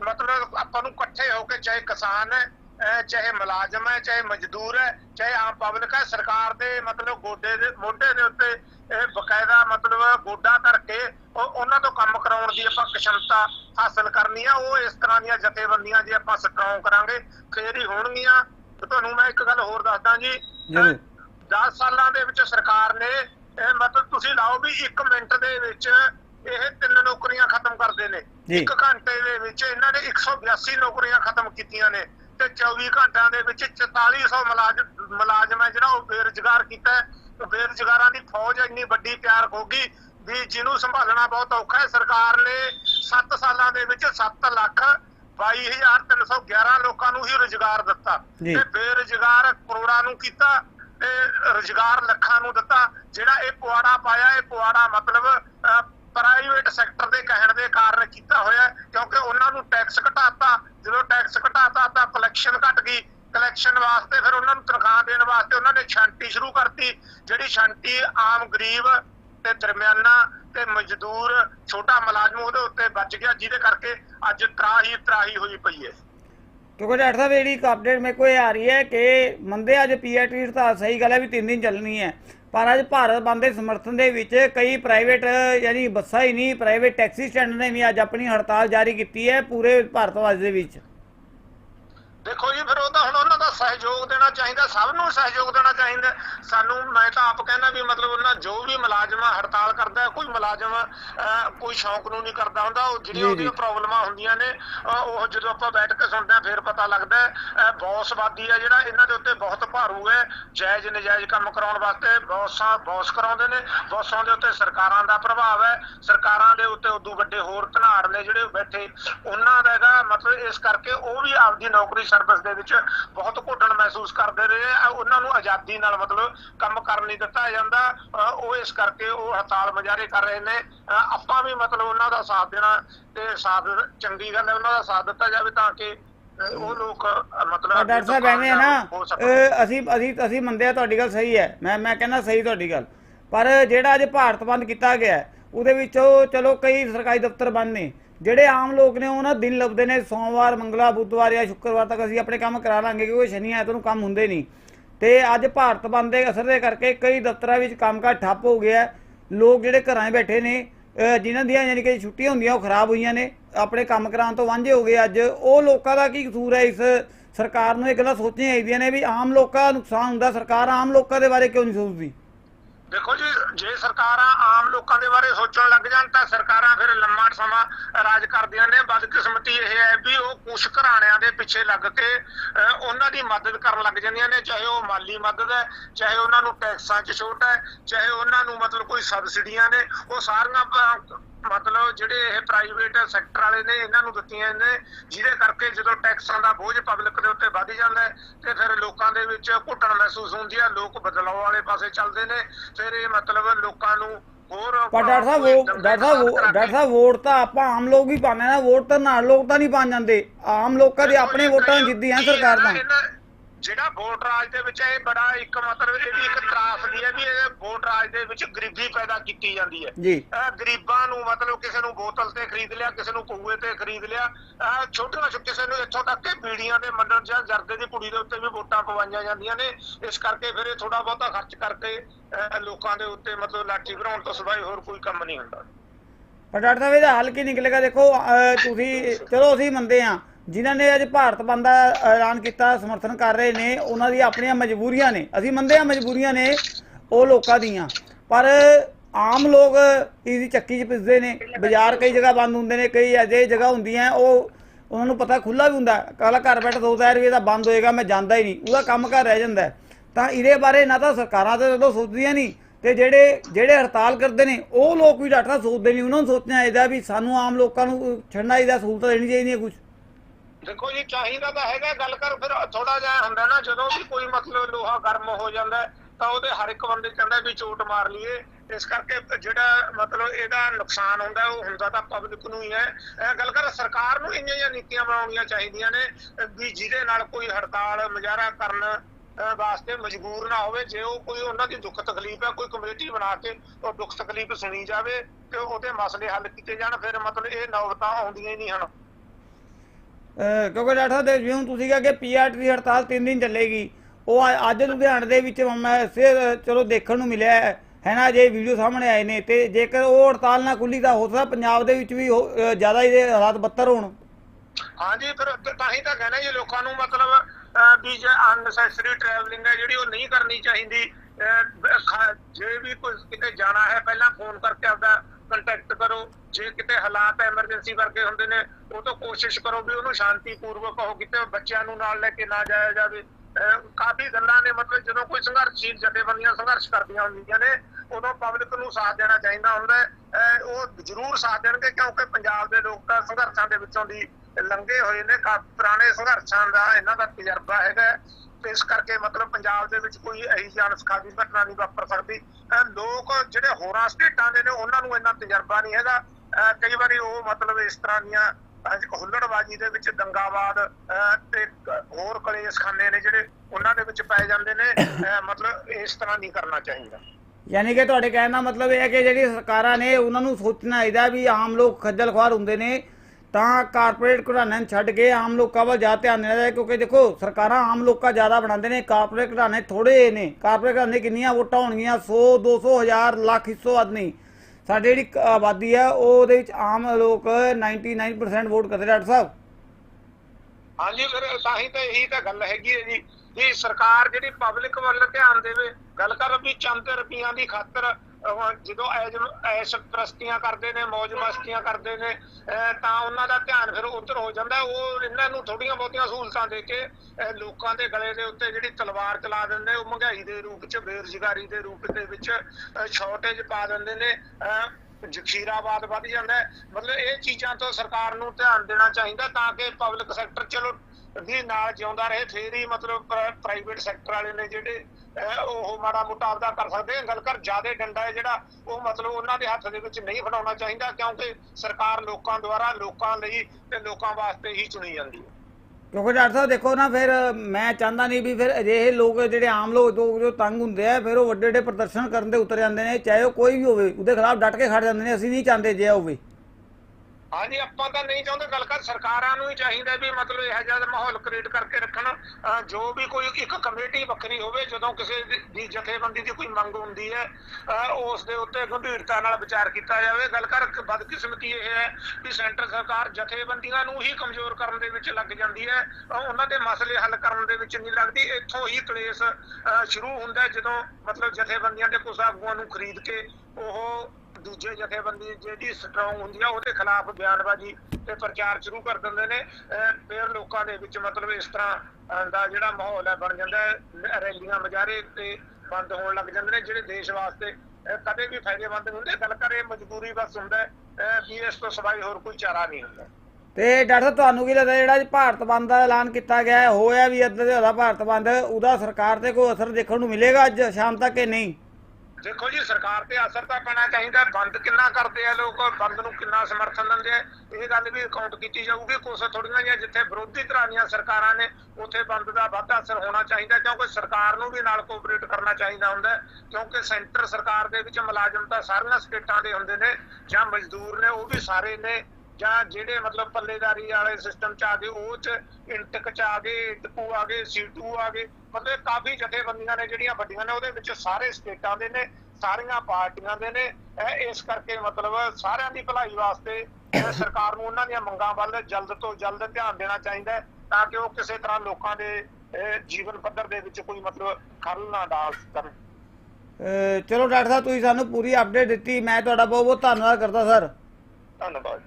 ਮਤਲਬ ਆਪਾਂ ਨੂੰ ਇਕੱਠੇ ਹੋ ਕੇ ਚਾਹੇ ਕਿਸਾਨ ਹੈ ਚਾਹੇ ਮੁਲਾਜ਼ਮ ਹੈ, ਚਾਹੇ ਮਜ਼ਦੂਰ ਹੈ, ਚਾਹੇ ਆਮ ਪਬਲਿਕ ਹੈ, ਸਰਕਾਰ ਦੇ ਮਤਲਬ ਗੋਡੇ ਦੇ ਮੋਢੇ ਦੇ ਉੱਤੇ ਇਹ ਬਕਾਇਦਾ ਮਤਲਬ ਗੋਡਾ ਕਰਕੇ ਉਹਨਾਂ ਤੋਂ ਕੰਮ ਕਰਾਉਣ ਦੀ ਆਪਾਂ ਕਿਸ਼ਮਤਾ ਹਾਸਲ ਕਰਨੀ ਆ ਉਹ ਇਸ ਤਰ੍ਹਾਂ ਦੀਆਂ ਜਥੇਬੰਦੀਆਂ ਜੇ ਆਪਾਂ ਸਟਰੋਂਗ ਕਰਾਂਗੇ ਫੇਰ ਹੀ ਹੋਣਗੀਆਂ। ਤੁਹਾਨੂੰ ਮੈਂ ਇੱਕ ਗੱਲ ਹੋਰ ਦੱਸਦਾ ਜੀ ਜ਼ਰੂਰ। 10 ਸਾਲਾਂ ਦੇ ਵਿੱਚ ਸਰਕਾਰ ਨੇ ਇਹ ਮਤਲਬ ਤੁਸੀਂ ਲਾਓ ਵੀ 1 ਮਿੰਟ ਦੇ ਵਿੱਚ ਇਹ ਤਿੰਨ ਨੌਕਰੀਆਂ ਖਤਮ ਕਰਦੇ ਨੇ। ਜੀ। 1 ਘੰਟੇ ਦੇ ਵਿੱਚ ਇਹਨਾਂ ਨੇ 182 ਨੌਕਰੀਆਂ ਖਤਮ ਕੀਤੀਆਂ ਨੇ। ਤੇ 24 ਘੰਟਿਆਂ ਦੇ ਵਿੱਚ 4400 ਮੁਲਾਜ਼ਮ ਮੁਲਾਜ਼ਮ ਹੈ ਜਿਹੜਾ ਉਹ ਬੇਰੁਜ਼ਗਾਰ ਕੀਤਾ ਹੈ। ਤੇ ਬੇਰੁਜ਼ਗਾਰਾਂ ਦੀ ਫੌਜ ਇੰਨੀ ਵੱਡੀ ਤਿਆਰ ਹੋ ਗਈ ਵੀ ਜਿਹਨੂੰ ਸੰਭਾਲਣਾ ਬਹੁਤ ਔਖਾ ਹੈ। ਸਰਕਾਰ ਨੇ 7 ਸਾਲਾਂ ਦੇ ਵਿੱਚ 7 ਲੱਖ 22311 ਲੋਕਾਂ ਨੂੰ ਹੀ ਰੁਜ਼ਗਾਰ ਦਿੱਤਾ। ਤੇ ਬੇਰੁਜ਼ਗਾਰ ਕਰੋੜਾਂ ਨੂੰ ਕੀਤਾ ਤੇ ਰੁਜ਼ਗਾਰ ਲੱਖਾਂ ਨੂੰ ਦਿੱਤਾ। ਜਿਹੜਾ ਇਹ ਪੁਆੜਾ ਪਾਇਆ ਇਹ ਪੁਆੜਾ ਮਤਲਬ ਪ੍ਰਾਈਵੇਟ ਸੈਕਟਰ ਦੇ ਕਹਿਣ ਦੇ ਕਾਰਨ ਕੀਤਾ ਹੋਇਆ ਕਿਉਂਕਿ ਉਹਨਾਂ ਨੂੰ ਟੈਕਸ ਘਟਾਤਾ। ਜਦੋਂ ਟੈਕਸ ਘਟਾਤਾ ਤਾਂ ਕਲੈਕਸ਼ਨ ਘਟ ਗਈ। ਕਲੈਕਸ਼ਨ ਵਾਸਤੇ ਫਿਰ ਉਹਨਾਂ ਨੂੰ ਤਨਖਾਹ ਦੇਣ ਵਾਸਤੇ ਉਹਨਾਂ ਨੇ ਛਾਂਟੀ ਸ਼ੁਰੂ ਕਰਤੀ। ਜਿਹੜੀ ਛਾਂਟੀ ਆਮ ਗਰੀਬ ਤੇ ਦਰਮਿਆਨਾ ਤੇ ਮਜ਼ਦੂਰ ਛੋਟਾ ਮੁਲਾਜ਼ਮ ਉਹਦੇ ਉੱਤੇ ਵੱਜ ਗਿਆ ਜਿਹਦੇ ਕਰਕੇ ਅੱਜ ਤਰਾਹੀ ਤਰਾਹੀ ਹੋਈ ਪਈ ਹੈ। ਕਿਉਂਕਿ ਡਾਕਟਰ ਸਾਹਿਬ ਜਿਹੜੀ ਇੱਕ ਅਪਡੇਟ ਮੇਰੇ ਕੋਲ ਆ ਰਹੀ ਹੈ ਕਿ ਮੰਦੇ ਅੱਜ ਪੀਆਰਟੀ ਹੜਤਾਲ ਸਹੀ ਗੱਲ ਹੈ ਵੀ 3 ਦਿਨ ਚੱਲਣੀ ਹੈ। ਪਰ ਅੱਜ ਭਾਰਤ ਬੰਦ ਦੇ ਸਮਰਥਨ ਦੇ ਵਿੱਚ ਕਈ ਪ੍ਰਾਈਵੇਟ ਯਾਨੀ ਬੱਸਾਂ ਹੀ ਨਹੀਂ ਪ੍ਰਾਈਵੇਟ ਟੈਕਸੀ ਸਟੈਂਡ ਨੇ ਵੀ ਅੱਜ ਆਪਣੀ ਹੜਤਾਲ ਜਾਰੀ ਕੀਤੀ ਹੈ ਪੂਰੇ ਭਾਰਤ ਵਾਸੀ ਦੇ ਵਿੱਚ। ਦੇਖੋ ਜੀ ਫਿਰ ਉਹ ਤਾਂ ਹੁਣ ਦਾ ਸਹਿਯੋਗ ਦੇਣਾ ਚਾਹੀਦਾ ਸਭ ਨੂੰ ਸਹਿਯੋਗ ਦੇਣਾ ਚਾਹੀਦਾ ਸਾਨੂੰ ਮੈਂ ਤਾਂ ਆਪ ਕਹਿੰਦਾ ਵੀ ਮਤਲਬ ਉਹਨਾਂ ਜੋ ਵੀ ਮੁਲਾਜ਼ਮ ਹੜਤਾਲ ਕਰਦਾ ਹੈ, ਕੋਈ ਮੁਲਾਜ਼ਮ ਕੋਈ ਸ਼ੌਂਕ ਨੂੰ ਨਹੀਂ ਕਰਦਾ ਹੁੰਦਾ ਉਹ ਜਿਹੜੀਆਂ। ਉਹਦੀਆਂ ਪ੍ਰੋਬਲਮਾਂ ਹੁੰਦੀਆਂ ਨੇ ਉਹ ਜਦੋਂ ਆਪਾਂ ਬੈਠ ਕੇ ਸੁਣਦੇ ਆ ਫਿਰ ਪਤਾ ਲੱਗਦਾ ਬੌਸਵਾਦੀ ਹੈ ਜਿਹੜਾ ਇਹਨਾਂ ਦੇ ਉੱਤੇ ਬਹੁਤ ਭਾਰੂ ਹੈ ਜਾਇਜ਼ ਨਜਾਇਜ਼ ਕੰਮ ਕਰਾਉਣ ਵਾਸਤੇ ਬੌਸਾਂ ਬੌਸ ਕਰਾਉਂਦੇ ਨੇ ਬੌਸਾਂ ਦੇ ਉੱਤੇ ਸਰਕਾਰਾਂ ਦਾ ਪ੍ਰਭਾਵ ਹੈ ਸਰਕਾਰਾਂ ਦੇ ਉੱਤੇ ਉਦੋਂ ਵੱਡੇ ਹੋਰ ਧਨਾੜ ਨੇ ਜਿਹੜੇ ਬੈਠੇ ਉਹਨਾਂ ਦਾ ਹੈਗਾ ਮਤਲਬ ਇਸ ਕਰਕੇ ਉਹ ਵੀ ਆਪਦੀ ਨੌਕਰੀ ਸਰਵਿਸ ਦੇ ਵਿੱਚ ਬਹੁਤ ਘੁੱਟਣ ਮਹਿਸੂਸ ਕਰਦੇ ਰਹੇ ਆ। ਉਹਨਾਂ ਨੂੰ ਆਜ਼ਾਦੀ ਨਾਲ ਮਤਲਬ ਕੰਮ ਕਰਨ ਨਹੀਂ ਦਿੱਤਾ ਜਾਂਦਾ। ਉਹ ਇਸ ਕਰਕੇ ਉਹ ਹੜਤਾਲ ਮੁਜ਼ਾਹਰੇ ਕਰ ਰਹੇ ਨੇ। ਆਪਾਂ ਵੀ ਮਤਲਬ ਉਹਨਾਂ ਦਾ ਸਾਥ ਦੇਣਾ ਤੇ ਸਾਥ ਚੰਗੀ ਗੱਲ ਹੈ ਉਹਨਾਂ ਦਾ ਸਾਥ ਦਿੱਤਾ ਜਾਵੇ ਤਾਂ ਕਿ ਉਹ ਲੋਕ ਮਤਲਬ ਡਾਕਟਰ ਸਾਹਿਬ ਐਵੇਂ ਹੈ ਨਾ ਅਸੀਂ ਅਸੀਂ ਅਸੀਂ ਮੰਨਦੇ ਆ ਤੁਹਾਡੀ ਗੱਲ ਸਹੀ ਹੈ। ਮੈਂ ਮੈਂ ਕਹਿੰਦਾ ਸਹੀ ਤੁਹਾਡੀ ਗੱਲ। ਪਰ ਜਿਹੜਾ ਅੱਜ ਭਾਰਤ ਬੰਦ ਕੀਤਾ ਗਿਆ ਉਹਦੇ ਵਿੱਚ ਚਲੋ ਕਈ ਸਰਕਾਰੀ ਦਫ਼ਤਰ ਬੰਦ ਨੇ। ਜਿਹੜੇ ਆਮ ਲੋਕ ਨੇ ਉਹ ਨਾ ਦਿਨ ਲੱਭਦੇ ਨੇ, ਸੋਮਵਾਰ, ਮੰਗਲਵਾਰ, ਬੁੱਧਵਾਰ ਜਾਂ ਸ਼ੁੱਕਰਵਾਰ ਤੱਕ ਅਸੀਂ ਆਪਣੇ ਕੰਮ ਕਰਾ ਲਾਂਗੇ ਕਿਉਂਕਿ ਸ਼ਨੀ, ਐਤਵਾਰ ਨੂੰ ਕੰਮ ਹੁੰਦੇ ਨਹੀਂ। ਤੇ ਅੱਜ ਭਾਰਤ ਬੰਦ ਦੇ ਅਸਰ ਦੇ ਕਰਕੇ ਕਈ ਦਫ਼ਤਰਾਂ ਵਿੱਚ ਕੰਮਕਾਜ ਠੱਪ ਹੋ ਗਿਆ। ਲੋਕ ਜਿਹੜੇ ਘਰਾਂ 'ਚ ਬੈਠੇ ਨੇ, ਅਹ ਜਿਨ੍ਹਾਂ ਦੀਆਂ ਯਾਨੀ ਕਿ ਛੁੱਟੀਆਂ ਹੁੰਦੀਆਂ, ਉਹ ਖਰਾਬ ਹੋਈਆਂ ਨੇ, ਆਪਣੇ ਕੰਮ ਕਰਾਉਣ ਤੋਂ ਵਾਂਝੇ ਹੋ ਗਏ ਅੱਜ। ਉਹ ਲੋਕਾਂ ਦਾ ਕੀ ਕਸੂਰ ਹੈ ਇਸ ਸਰਕਾਰ ਨੂੰ ਇਹ ਗੱਲਾਂ ਸੋਚਣੀਆਂ ਚਾਹੀਦੀਆਂ ਨੇ ਵੀ ਆਮ ਲੋਕਾਂ ਦਾ ਨੁਕਸਾਨ ਹੁੰਦਾ। ਸਰਕਾਰ ਆਮ ਲੋਕਾਂ ਦੇ ਬਾਰੇ ਕਿਉਂ ਨਹੀਂ ਸੋਚਦੀ? ਦੇਖੋ ਜੀ ਜੇ ਸਰਕਾਰਾਂ ਆਮ ਲੋਕਾਂ ਦੇ ਬਾਰੇ ਸੋਚਣ ਲੱਗ ਜਾਣ ਤਾਂ ਸਰਕਾਰਾਂ ਫਿਰ ਲੰਮਾ ਸਮਾਂ ਰਾਜ ਕਰਦੀਆਂ ਨੇ। ਬਦਕਿਸਮਤੀ ਇਹ ਹੈ ਵੀ ਉਹ ਕੁਝ ਘਰਾਣਿਆਂ ਦੇ ਪਿੱਛੇ ਲੱਗ ਕੇ ਅਹ, ਉਹਨਾਂ ਦੀ ਮਦਦ ਕਰਨ ਲੱਗ ਜਾਂਦੀਆਂ ਨੇ। ਚਾਹੇ ਉਹ ਮਾਲੀ ਮਦਦ ਹੈ ਚਾਹੇ ਉਹਨਾਂ ਨੂੰ ਟੈਕਸਾਂ 'ਚ ਛੋਟ ਹੈ ਚਾਹੇ ਉਹਨਾਂ ਨੂੰ ਮਤਲਬ ਕੋਈ ਸਬਸਿਡੀਆਂ ਨੇ ਉਹ ਸਾਰੀਆਂ ਮਤਲਬ ਜਿਹੜੇ ਇਹ ਪ੍ਰਾਈਵੇਟ ਸੈਕਟਰ ਵਾਲੇ ਨੇ ਇਹਨਾਂ ਨੂੰ ਦਿੱਤੀਆਂ ਨੇ ਜਿਹਦੇ ਕਰਕੇ ਜਦੋਂ ਟੈਕਸਾਂ ਦਾ ਬੋਝ ਪਬਲਿਕ ਦੇ ਉੱਤੇ ਵੱਧ ਜਾਂਦਾ ਹੈ ਤੇ ਫਿਰ ਲੋਕਾਂ ਦੇ ਵਿੱਚ ਘੁੱਟਣ ਮਹਿਸੂਸ ਹੁੰਦੀ ਹੈ ਲੋਕ ਬਦਲਾਅ ਵਾਲੇ ਪਾਸੇ ਚੱਲਦੇ ਨੇ ਫਿਰ ਇਹ ਮਤਲਬ ਲੋਕਾਂ ਨੂੰ ਹੋਰ ਪਰ ਡਾਕਟਰ ਸਾਹਿਬ ਉਹ doctor sahib doctor sahib vote ਤਾਂ ਆਪਾਂ ਆਮ ਲੋਕ ਹੀ ਪਾਉਂਦੇ ਨਾ ਵੋਟ ਤਾਂ ਨਾਲ ਲੋਕ ਤਾਂ ਨਹੀਂ ਪਾਣ ਜਾਂਦੇ। ਆਮ ਲੋਕਾਂ ਦੇ ਆਪਣੇ ਵੋਟਾਂ ਜਿੱਦੀ ਆ ਸਰਕਾਰ ਦਾ ਜਿਹੜਾ ਵੋਟ ਰਾਜ ਦੇ ਵਿੱਚ ਇਹ ਬੜਾ ਇੱਕ ਮਤਲਬ ਇਹਦੀ ਇੱਕ ਤਰਾਸਦੀ ਹੈ ਵੀ ਇਹ ਵੋਟ ਰਾਜ ਦੇ ਵਿੱਚ ਗਰੀਬੀ ਪੈਦਾ ਕੀਤੀ ਜਾਂਦੀ ਹੈ। ਜੀ। ਇਹ ਗਰੀਬਾਂ ਨੂੰ ਮਤਲਬ ਕਿਸੇ ਨੂੰ ਬੋਤਲ ਤੇ ਖਰੀਦ ਲਿਆ ਕਿਸੇ ਨੂੰ ਕੂਏ ਤੇ ਖਰੀਦ ਲਿਆ ਇਹ ਛੋਟੀਆਂ ਛੋਟੀਆਂ ਕਿਸੇ ਨੂੰ ਇੱਥੋਂ ਤੱਕ ਕਿ ਬੀੜੀਆਂ ਦੇ ਮੰਡਲ ਜਾਂ ਜਰਦੇ ਦੀ ਕੁੜੀ ਦੇ ਉੱਤੇ ਵੀ ਵੋਟਾਂ ਪਵਾਈਆਂ ਜਾਂਦੀਆਂ ਨੇ। ਇਸ ਕਰਕੇ ਫਿਰ ਇਹ ਥੋੜਾ ਬਹੁਤਾ ਖਰਚ ਕਰਕੇ ਲੋਕਾਂ ਦੇ ਉੱਤੇ ਮਤਲਬ ਲਾਠੀ ਭਰਾਉਣ ਤੋਂ ਸਿਵਾਏ ਹੋਰ ਕੋਈ ਕੰਮ ਨਹੀਂ ਹੁੰਦਾ। ਪਰ ਡਾਕਟਰ ਸਾਹਿਬ ਇਹਦਾ ਹੱਲ ਕੀ ਨਿਕਲੇਗਾ? ਦੇਖੋ ਤੁਸੀਂ ਚਲੋ ਅਸੀਂ ਮੰਨਦੇ ਆ ਜਿਨ੍ਹਾਂ ਨੇ ਅੱਜ ਭਾਰਤ ਬੰਦ ਦਾ ਐਲਾਨ ਕੀਤਾ, ਸਮਰਥਨ ਕਰ ਰਹੇ ਨੇ, ਉਹਨਾਂ ਦੀ ਆਪਣੀਆਂ ਮਜਬੂਰੀਆਂ ਨੇ। ਅਸੀਂ ਮੰਨਦੇ ਆ ਮਜਬੂਰੀਆਂ ਨੇ ਉਹ ਲੋਕਾਂ ਦੀਆਂ। ਪਰ ਆਮ ਲੋਕ ਇਹਦੀ ਚੱਕੀ 'ਚ ਪਿਸਦੇ ਨੇ। ਬਾਜ਼ਾਰ ਕਈ ਜਗ੍ਹਾ ਬੰਦ ਹੁੰਦੇ ਨੇ, ਕਈ ਅਜੇ ਜਗ੍ਹਾ ਹੁੰਦੀਆਂ, ਉਹ ਉਹਨਾਂ ਨੂੰ ਪਤਾ ਖੁੱਲਾ ਵੀ ਹੁੰਦਾ। ਕੱਲ ਘਰ ਬੈਠਾ 2000 ਰੁਪਏ ਦਾ ਬੰਦ ਹੋਏਗਾ, ਮੈਂ ਜਾਂਦਾ ਹੀ ਨਹੀਂ। ਉਹਦਾ ਕੰਮ ਘਰ ਰਹਿ ਜਾਂਦਾ ਤਾਂ ਇਹਦੇ ਬਾਰੇ ਨਾ ਤਾਂ ਸਰਕਾਰਾਂ ਤੇ ਜਦੋਂ ਸੋਚਦੀਆਂ ਨਹੀਂ, ਤੇ ਜਿਹੜੇ ਜਿਹੜੇ ਹੜਤਾਲ ਕਰਦੇ ਨੇ, ਉਹ ਲੋਕ ਵੀ ਡਾਕਟਰ ਸੋਚਦੇ ਨਹੀਂ। ਉਹਨਾਂ ਨੂੰ ਸੋਚਣਾ ਚਾਹੀਦਾ ਵੀ ਸਾਨੂੰ ਆਮ ਲੋਕਾਂ ਨੂੰ ਛੱਡਣਾ ਚਾਹੀਦਾ, ਸਹੂਲਤਾਂ ਦੇਣੀ ਚਾਹੀਦੀਆਂ ਕੁਝ ਦੇਖੋ ਜੀ, ਚਾਹੀਦਾ ਤਾਂ ਹੈਗਾ, ਗੱਲ ਕਰ ਫਿਰ ਥੋੜਾ ਜਿਹਾ ਹੁੰਦਾ ਨਾ, ਜਦੋਂ ਵੀ ਕੋਈ ਮਤਲਬ ਲੋਹਾ ਗਰਮ ਹੋ ਜਾਂਦਾ, ਤਾਂ ਉਹਦੇ ਹਰ ਇੱਕ ਬੰਦੇ ਕਹਿੰਦਾ ਵੀ ਚੋਟ ਮਾਰ ਲਈਏ। ਇਸ ਕਰਕੇ ਜਿਹੜਾ ਮਤਲਬ ਇਹਦਾ ਨੁਕਸਾਨ ਹੁੰਦਾ, ਉਹ ਹੁੰਦਾ ਤਾਂ ਪਬਲਿਕ ਨੂੰ ਹੀ ਹੈ। ਇਹ ਗੱਲ ਕਰ, ਸਰਕਾਰ ਨੂੰ ਇੰਨੀਆਂ ਜਿਹੀਆਂ ਨੀਤੀਆਂ ਬਣਾਉਣੀਆਂ ਚਾਹੀਦੀਆਂ ਨੇ, ਵੀ ਜਿਹਦੇ ਨਾਲ ਕੋਈ ਹੜਤਾਲ, ਮੁਜ਼ਾਹਰਾ ਕਰਨ ਵਾਸਤੇ ਮਜਬੂਰ ਨਾ ਹੋਵੇ, ਜੇ ਉਹ ਕੋਈ ਉਹਨਾਂ ਦੀ ਦੁੱਖ ਤਕਲੀਫ ਹੈ, ਕੋਈ ਕਮੇਟੀ ਬਣਾ ਕੇ ਉਹ ਦੁੱਖ ਤਕਲੀਫ ਸੁਣੀ ਜਾਵੇ, ਤੇ ਉਹਦੇ ਮਸਲੇ ਹੱਲ ਕੀਤੇ ਜਾਣ, ਫਿਰ ਮਤਲਬ ਇਹ ਨੌਬਤਾਂ ਆਉਂਦੀਆਂ ਹੀ ਨਹੀਂ ਹਨ। ਕਿਉਂਕਿ ਡਾਕਟਰ ਸਾਹਿਬ ਦੇ ਜਿਵੇਂ ਤੁਸੀਂ ਕਿਹਾ ਕਿ ਪੀਆਰਟੀ ਦੀ ਹੜਤਾਲ 3 ਦਿਨ ਚੱਲੇਗੀ। ਉਹ ਅੱਜ ਲੁਧਿਆਣੇ ਦੇ ਵਿੱਚ ਮੈਂ ਫਿਰ ਚਲੋ ਦੇਖਣ ਨੂੰ ਮਿਲਿਆ ਹੈ। ਨਾ ਜੇ ਵੀਡੀਓ ਸਾਹਮਣੇ ਆਏ ਨੇ ਤੇ ਜੇਕਰ ਉਹ ਹੜਤਾਲ ਨਾ ਖੁੱਲੀ ਤਾਂ ਹੋ ਸਕਦਾ ਪੰਜਾਬ ਦੇ ਵਿੱਚ ਵੀ ਜ਼ਿਆਦਾ ਇਹਦੇ ਹਾਲਾਤ ਬੱਤਰ ਹੋਣ। ਹਾਂਜੀ, ਫਿਰ ਤਾਂ ਹੀ ਤਾਂ ਕਹਿੰਦੇ ਜੀ ਲੋਕਾਂ ਨੂੰ ਮਤਲਬ ਵੀ ਜੇ ਅਨਨੈਸੈਸਰੀ ਟਰੈਵਲਿੰਗ ਹੈ ਜਿਹੜੀ ਉਹ ਨਹੀਂ ਕਰਨੀ ਚਾਹੀਦੀ। ਜੇ ਵੀ ਕੋਈ ਕਿਤੇ ਜਾਣਾ ਹੈ, ਪਹਿਲਾਂ ਫੋਨ ਕਰਕੇ ਆਪਦਾ ਕੰਟੈਕਟ ਕਰੋ। ਜੇ ਕਿਤੇ ਹਾਲਾਤ ਐਮਰਜੈਂਸੀ ਵਰਗੇ ਹੁੰਦੇ ਨੇ, ਉਹ ਤੋਂ ਕੋਸ਼ਿਸ਼ ਕਰੋ ਵੀ ਉਹਨੂੰ ਸ਼ਾਂਤੀਪੂਰਵਕ ਹੋ ਕਿਤੇ ਬੱਚਿਆਂ ਨੂੰ ਨਾਲ ਲੈ ਕੇ ਨਾ ਜਾਇਆ ਜਾਵੇ। ਕਾਫੀ ਗੱਲਾਂ ਨੇ, ਮਤਲਬ ਜਦੋਂ ਕੋਈ ਸੰਘਰਸ਼ੀਲ ਜਥੇਬੰਦੀਆਂ ਸੰਘਰਸ਼ ਕਰਦੀਆਂ ਹੁੰਦੀਆਂ ਨੇ, ਉਦੋਂ ਪਬਲਿਕ ਨੂੰ ਸਾਥ ਦੇਣਾ ਚਾਹੀਦਾ ਹੁੰਦਾ ਉਹ ਜ਼ਰੂਰ ਸਾਥ ਦੇਣਗੇ, ਕਿਉਂਕਿ ਪੰਜਾਬ ਦੇ ਲੋਕ ਤਾਂ ਸੰਘਰਸ਼ਾਂ ਦੇ ਵਿੱਚੋਂ ਦੀ ਲੰਘੇ ਹੋਏ ਨੇ। ਕਾਫੀ ਪੁਰਾਣੇ ਸੰਘਰਸ਼ਾਂ ਦਾ ਇਹਨਾਂ ਦਾ ਤਜਰਬਾ ਹੈਗਾ ਤੇ ਇਸ ਕਰਕੇ ਮਤਲਬ ਪੰਜਾਬ ਦੇ ਵਿੱਚ ਕੋਈ ਇਹੀ ਜਿਹੀ ਅਣਸਖਾਵੀ ਘਟਨਾ ਨਹੀਂ ਵਾਪਰ ਸਕਦੀ। ਲੋਕ ਜਿਹੜੇ ਹੋਰਾਂ ਸਟੇਟਾਂ ਦੇ ਨੇ, ਉਹਨਾਂ ਨੂੰ ਇੰਨਾ ਤਜਰਬਾ ਨਹੀਂ ਹੈਗਾ। ਕਈ ਵਾਰੀ ਉਹ ਮਤਲਬ ਇਸ ਤਰ੍ਹਾਂ ਦੀਆਂ ਹੁੱਲੜਬਾਜੀ ਦੇ ਵਿੱਚ ਦੰਗਾਵਾਦ ਤੇ ਹੋਰ ਕਲੇਸ਼ਖਾਨੇ ਨੇ ਜਿਹੜੇ ਉਹਨਾਂ ਦੇ ਵਿੱਚ ਪੈ ਜਾਂਦੇ ਨੇ। ਮਤਲਬ ਇਸ ਤਰ੍ਹਾਂ ਨਹੀਂ ਕਰਨਾ ਚਾਹੀਦਾ। ਯਾਨੀ ਕਿ ਤੁਹਾਡੇ ਕਹਿਣ ਦਾ ਮਤਲਬ ਇਹ ਹੈ ਕਿ ਜਿਹੜੀ ਸਰਕਾਰਾਂ ਨੇ ਉਹਨਾਂ ਨੂੰ ਸੋਚਣਾ ਚਾਹੀਦਾ ਵੀ ਆਮ ਲੋਕ ਖੱਜਲ ਖੁਆਰ ਹੁੰਦੇ ਨੇ ਤਾਂ ਕਾਰਪੋਰੇਟ ਘਰਾਣਿਆਂ ਨੂੰ ਛੱਡ ਕੇ ਆਮ ਲੋਕਾਂ ਵੱਲ ਜ਼ਿਆਦਾ ਧਿਆਨ ਦੇਣਾ ਚਾਹੀਦਾ ਕਿਉਂਕਿ ਦੇਖੋ, ਸਰਕਾਰਾਂ ਆਮ ਲੋਕਾਂ ਜ਼ਿਆਦਾ ਬਣਾਉਂਦੇ ਨੇ, ਕਾਰਪੋਰੇਟ ਘਰਾਣੇ ਥੋੜੇ ਨੇ। ਕਾਰਪੋਰੇਟ ਘਰਾਣੇ ਕਿੰਨੀਆਂ ਵੋਟਾਂ ਹੋਣਗੀਆਂ? 100 200 ਹਜ਼ਾਰ, ਲੱਖ ਇਸ ਵੱਧ ਨਹੀਂ। ਸਾਡੀ ਜਿਹੜੀ ਆਬਾਦੀ ਆ ਉਹ ਉਹਦੇ ਵਿੱਚ ਆਮ ਲੋਕ 99% ਵੋਟ ਕਰਦੇ ਡਾਕਟਰ ਸਾਹਿਬ। ਹਾਂਜੀ, ਫਿਰ ਤਾਂ ਤਾਂ, ਇਹੀ ਤਾਂ ਗੱਲ ਹੈਗੀ ਹੈ ਜੀ। ਵੀ ਸਰਕਾਰ ਜਿਹੜੀ ਪਬਲਿਕ ਵੱਲ ਧਿਆਨ ਦੇਵੇ, ਗੱਲ ਕਰ ਵੀ ਚੰਦ ਰੁਪਈਆਂ ਦੀ ਖਾਤਰ ਜਦੋਂ ਐਸ਼ ਪ੍ਰਸਤੀਆਂ ਕਰਦੇ ਨੇ ਮौज ਮਸਤੀਆਂ ਕਰਦੇ ਨੇ ਤਾਂ ਉਹਨਾਂ ਦਾ ਧਿਆਨ ਫਿਰ ਉਧਰ ਹੋ ਜਾਂਦਾ। ਉਹ ਇਹਨਾਂ ਨੂੰ ਥੋੜੀਆਂ ਬਹੁਤੀਆਂ ਸਹੂਲਤਾਂ ਦੇ ਕੇ ਲੋਕਾਂ ਦੇ ਗਲੇ ਦੇ ਉੱਤੇ ਜਿਹੜੀ ਤਲਵਾਰ ਚਲਾ ਦਿੰਦੇ, ਉਹ ਮਹਿੰਗਾਈ ਦੇ ਰੂਪ 'ਚ, ਬੇਰੁਜ਼ਗਾਰੀ ਦੇ ਰੂਪ ਦੇ ਵਿੱਚ ਸ਼ਾਰਟੇਜ ਪਾ ਦਿੰਦੇ ਨੇ ਜ਼ਖੀਰਾਬਾਦ ਵੱਧ ਜਾਂਦਾ ਮਤਲਬ ਇਹ ਚੀਜ਼ਾਂ ਤੋਂ ਸਰਕਾਰ ਨੂੰ ਧਿਆਨ ਦੇਣਾ ਚਾਹੀਦਾ ਤਾਂ ਕਿ ਪਬਲਿਕ ਸੈਕਟਰ ਚਲੋ, ਵੀ ਨਾਲ ਜਿਉਂਦਾ ਰਹੇ। ਫੇਰ ਹੀ ਮਤਲਬ ਪ੍ਰਾਈਵੇਟ ਸੈਕਟਰ ਵਾਲੇ ਨੇ ਜਿਹੜੇ ਉਹ ਮਾੜਾ ਮੋਟਾ ਆਪਦਾ ਕਰ ਸਕਦੇ ਆ। ਗੱਲ ਕਰ, ਜਿਆਦੇ ਡੰਡਾ ਹੈ ਜਿਹੜਾ, ਉਹ ਮਤਲਬ ਉਹਨਾਂ ਦੇ ਹੱਥ ਦੇ ਵਿੱਚ ਨਹੀਂ ਫੜਾਉਣਾ ਚਾਹੀਦਾ, ਕਿਉਂਕਿ ਸਰਕਾਰ ਲੋਕਾਂ ਦੁਆਰਾ ਲੋਕਾਂ ਲਈ ਤੇ ਲੋਕਾਂ ਵਾਸਤੇ ਹੀ ਚੁਣੀ ਜਾਂਦੀ ਹੈ। ਕਿਉਂਕਿ ਡਾਕਟਰ ਸਾਹਿਬ, ਦੇਖੋ ਨਾ, ਫਿਰ ਮੈਂ ਚਾਹੁੰਦਾ ਨਹੀਂ ਵੀ ਫਿਰ ਅਜਿਹੇ ਲੋਕ ਜਿਹੜੇ ਆਮ ਲੋਕ, ਜੋ ਜੋ ਤੰਗ ਹੁੰਦੇ ਆ, ਫਿਰ ਉਹ ਵੱਡੇ ਵੱਡੇ ਪ੍ਰਦਰਸ਼ਨ ਕਰਨ ਦੇ ਉਤਰ ਜਾਂਦੇ ਨੇ, ਚਾਹੇ ਉਹ ਕੋਈ ਵੀ ਹੋਵੇ, ਉਹਦੇ ਖਿਲਾਫ ਡਟ ਕੇ ਖੜ ਜਾਂਦੇ ਨੇ, ਅਸੀਂ ਨਹੀਂ ਚਾਹੁੰਦੇ ਜੇ ਹੋਵੇ। ਹਾਂਜੀ, ਆਪਾਂ ਤਾਂ ਨਹੀਂ ਚਾਹੁੰਦੇ ਗੱਲ ਕਰ, ਸਰਕਾਰਾਂ ਨੂੰ ਹੀ ਚਾਹੀਦਾ ਵੀ ਮਤਲਬ ਇਹੋ ਜਿਹਾ ਮਾਹੌਲ ਕ੍ਰੀਏਟ ਕਰਕੇ ਰੱਖਣ। ਜੋ ਵੀ ਕੋਈ ਇੱਕ ਕਮੇਟੀ ਵੱਖਰੀ ਹੋਵੇ, ਜਦੋਂ ਕਿਸੇ ਦੀ- ਜਥੇਬੰਦੀ ਦੀ ਕੋਈ ਮੰਗ ਹੁੰਦੀ ਹੈ ਉਸ ਦੇ ਉੱਤੇ ਗੰਭੀਰਤਾ ਨਾਲ ਵਿਚਾਰ ਕੀਤਾ ਜਾਵੇ। ਗੱਲ ਕਰ ਬਦਕਿਸਮਤੀ ਇਹ ਹੈ ਕਿ ਸੈਂਟਰ ਸਰਕਾਰ ਜਥੇਬੰਦੀਆਂ ਨੂੰ ਹੀ ਕਮਜ਼ੋਰ ਕਰਨ ਦੇ ਵਿੱਚ ਲੱਗ ਜਾਂਦੀ ਹੈ। ਉਹਨਾਂ ਦੇ ਮਸਲੇ ਹੱਲ ਕਰਨ ਦੇ ਵਿੱਚ ਨਹੀਂ ਲੱਗਦੀ। ਇੱਥੋਂ ਹੀ ਕਲੇਸ਼ ਸ਼ੁਰੂ ਹੁੰਦਾ ਜਦੋਂ ਮਤਲਬ ਜਥੇਬੰਦੀਆਂ ਦੇ ਕੁਝ ਆਗੂਆਂ ਨੂੰ ਖਰੀਦ ਕੇ ਉਹ ਦੂਜੇ ਜਥੇਬੰਦੀ ਜਿਹੜੀ ਸਟਰੋਂਗ ਹੁੰਦੀ ਆ, ਉਹਦੇ ਖਿਲਾਫ ਬਿਆਨਬਾਜ਼ੀ ਤੇ ਪ੍ਰਚਾਰ ਸ਼ੁਰੂ ਕਰ ਦਿੰਦੇ ਨੇ। ਫਿਰ ਲੋਕਾਂ ਦੇ ਵਿੱਚ ਮਤਲਬ ਇਸ ਤਰ੍ਹਾਂ ਦਾ ਜਿਹੜਾ ਮਾਹੌਲ ਹੈ ਬਣ ਜਾਂਦਾ ਹੈ। ਰੈਲੀਆਂ ਮਜਾਰੇ ਤੇ ਬੰਦ ਹੋਣ ਲੱਗ ਜਾਂਦੇ ਨੇ, ਜਿਹੜੇ ਦੇਸ਼ ਵਾਸਤੇ ਕਦੇ ਵੀ ਫਾਇਦੇਮੰਦ ਹੁੰਦੇ। ਗੱਲ ਕਰੇ ਮਜਬੂਰੀ ਬਸ ਹੁੰਦਾ ਹੈ ਵੀ ਇਸ ਤੋਂ ਸਿਵਾਏ ਹੋਰ ਕੋਈ ਚਾਰਾ ਨਹੀਂ ਹੁੰਦਾ। ਤੇ ਡਾਕਟਰ ਸਾਹਿਬ, ਤੁਹਾਨੂੰ ਕੀ ਲੱਗਦਾ ਜਿਹੜਾ ਭਾਰਤ ਬੰਦ ਦਾ ਐਲਾਨ ਕੀਤਾ ਗਿਆ ਹੈ? ਹੋਇਆ ਵੀ ਅੱਧੇ ਦਾ ਭਾਰਤ ਬੰਦ, ਉਹਦਾ ਸਰਕਾਰ ਤੇ ਕੋਈ ਅਸਰ ਦੇਖਣ ਨੂੰ ਮਿਲੇਗਾ ਅੱਜ, ਸ਼ਾਮ ਤੱਕ ਕਿ ਨਹੀਂ? ਦੇਖੋ ਜੀ, ਸਰਕਾਰ ਤੇ ਅਸਰ ਤਾਂ ਪੈਣਾ ਚਾਹੀਦਾ। ਬੰਦ ਕਿੰਨਾ ਕਰਦੇ ਆ ਲੋਕ, ਬੰਦ ਨੂੰ ਕਿੰਨਾ ਸਮਰਥਨ ਦਿੰਦੇ ਆ? ਇਹ ਗੱਲ ਵੀ ਕਾਊਂਟ ਕੀਤੀ ਜਾਊਗੀ। ਕੁਛ ਥੋੜੀਆਂ ਜਿਹੀਆਂ ਜਿੱਥੇ ਵਿਰੋਧੀ ਧਿਰਾਂ ਦੀਆਂ ਸਰਕਾਰਾਂ ਨੇ, ਉੱਥੇ ਬੰਦ ਦਾ ਵੱਧ ਅਸਰ ਹੋਣਾ ਚਾਹੀਦਾ, ਕਿਉਂਕਿ ਸਰਕਾਰ ਨੂੰ ਵੀ ਨਾਲ ਕੋਆਪਰੇਟ ਕਰਨਾ ਚਾਹੀਦਾ ਹੁੰਦਾ ਕਿਉਂਕਿ ਸੈਂਟਰ ਸਰਕਾਰ ਦੇ ਵਿੱਚ ਮੁਲਾਜ਼ਮ ਤਾਂ ਸਾਰੀਆਂ ਸਟੇਟਾਂ ਦੇ ਹੁੰਦੇ ਨੇ, ਜਾਂ ਮਜ਼ਦੂਰ ਨੇ, ਉਹ ਵੀ ਸਾਰੇ ਨੇ। ਜਾਂ ਜਿਹੜੇ ਮਤਲਬ ਪੱਲੇਦਾਰੀ ਵਾਲੇ ਸਿਸਟਮ ਚ ਆ ਗਏ ਉਹ ਚ ਇੰਟਕ ਚ ਆ ਗਏ ਟਪੂ ਆ ਗਏ ਸੀਟੂ ਆ ਗਏ। ਮਤਲਬ ਕਾਫੀ ਜਥੇਬੰਦੀਆਂ ਨੇ ਜਿਹੜੀਆਂ ਵੱਡੀਆਂ ਨੇ ਉਹਦੇ ਵਿੱਚ ਸਾਰੇ ਸਟੇਟਾਂ ਦੇ ਨੇ ਸਾਰੀਆਂ ਪਾਰਟੀਆਂ ਦੇ ਨੇ। ਇਹ ਇਸ ਕਰਕੇ ਮਤਲਬ ਸਾਰਿਆਂ ਦੀ ਭਲਾਈ ਵਾਸਤੇ ਸਰਕਾਰ ਨੂੰ ਉਹਨਾਂ ਦੀਆਂ ਮੰਗਾਂ ਵੱਲ ਜਲਦ ਤੋਂ ਜਲਦ ਧਿਆਨ ਦੇਣਾ ਚਾਹੀਦਾ ਹੈ ਤਾਂ ਕਿ ਉਹ ਕਿਸੇ ਤਰ੍ਹਾਂ ਲੋਕਾਂ ਦੇ ਜੀਵਨ ਪੱਧਰ ਦੇ ਵਿੱਚ ਕੋਈ ਮਤਲਬ ਖਲ ਨਾ ਡਾਲ ਕਰਨ ਚਲੋ ਡਾਕਟਰ ਸਾਹਿਬ ਤੁਸੀਂ ਸਾਨੂੰ ਪੂਰੀ ਅਪਡੇਟ ਦਿੱਤੀ। ਮੈਂ ਤੁਹਾਡਾ ਬਹੁਤ ਬਹੁਤ ਧੰਨਵਾਦ ਕਰਦਾ ਸਰ। ਧੰਨਵਾਦ।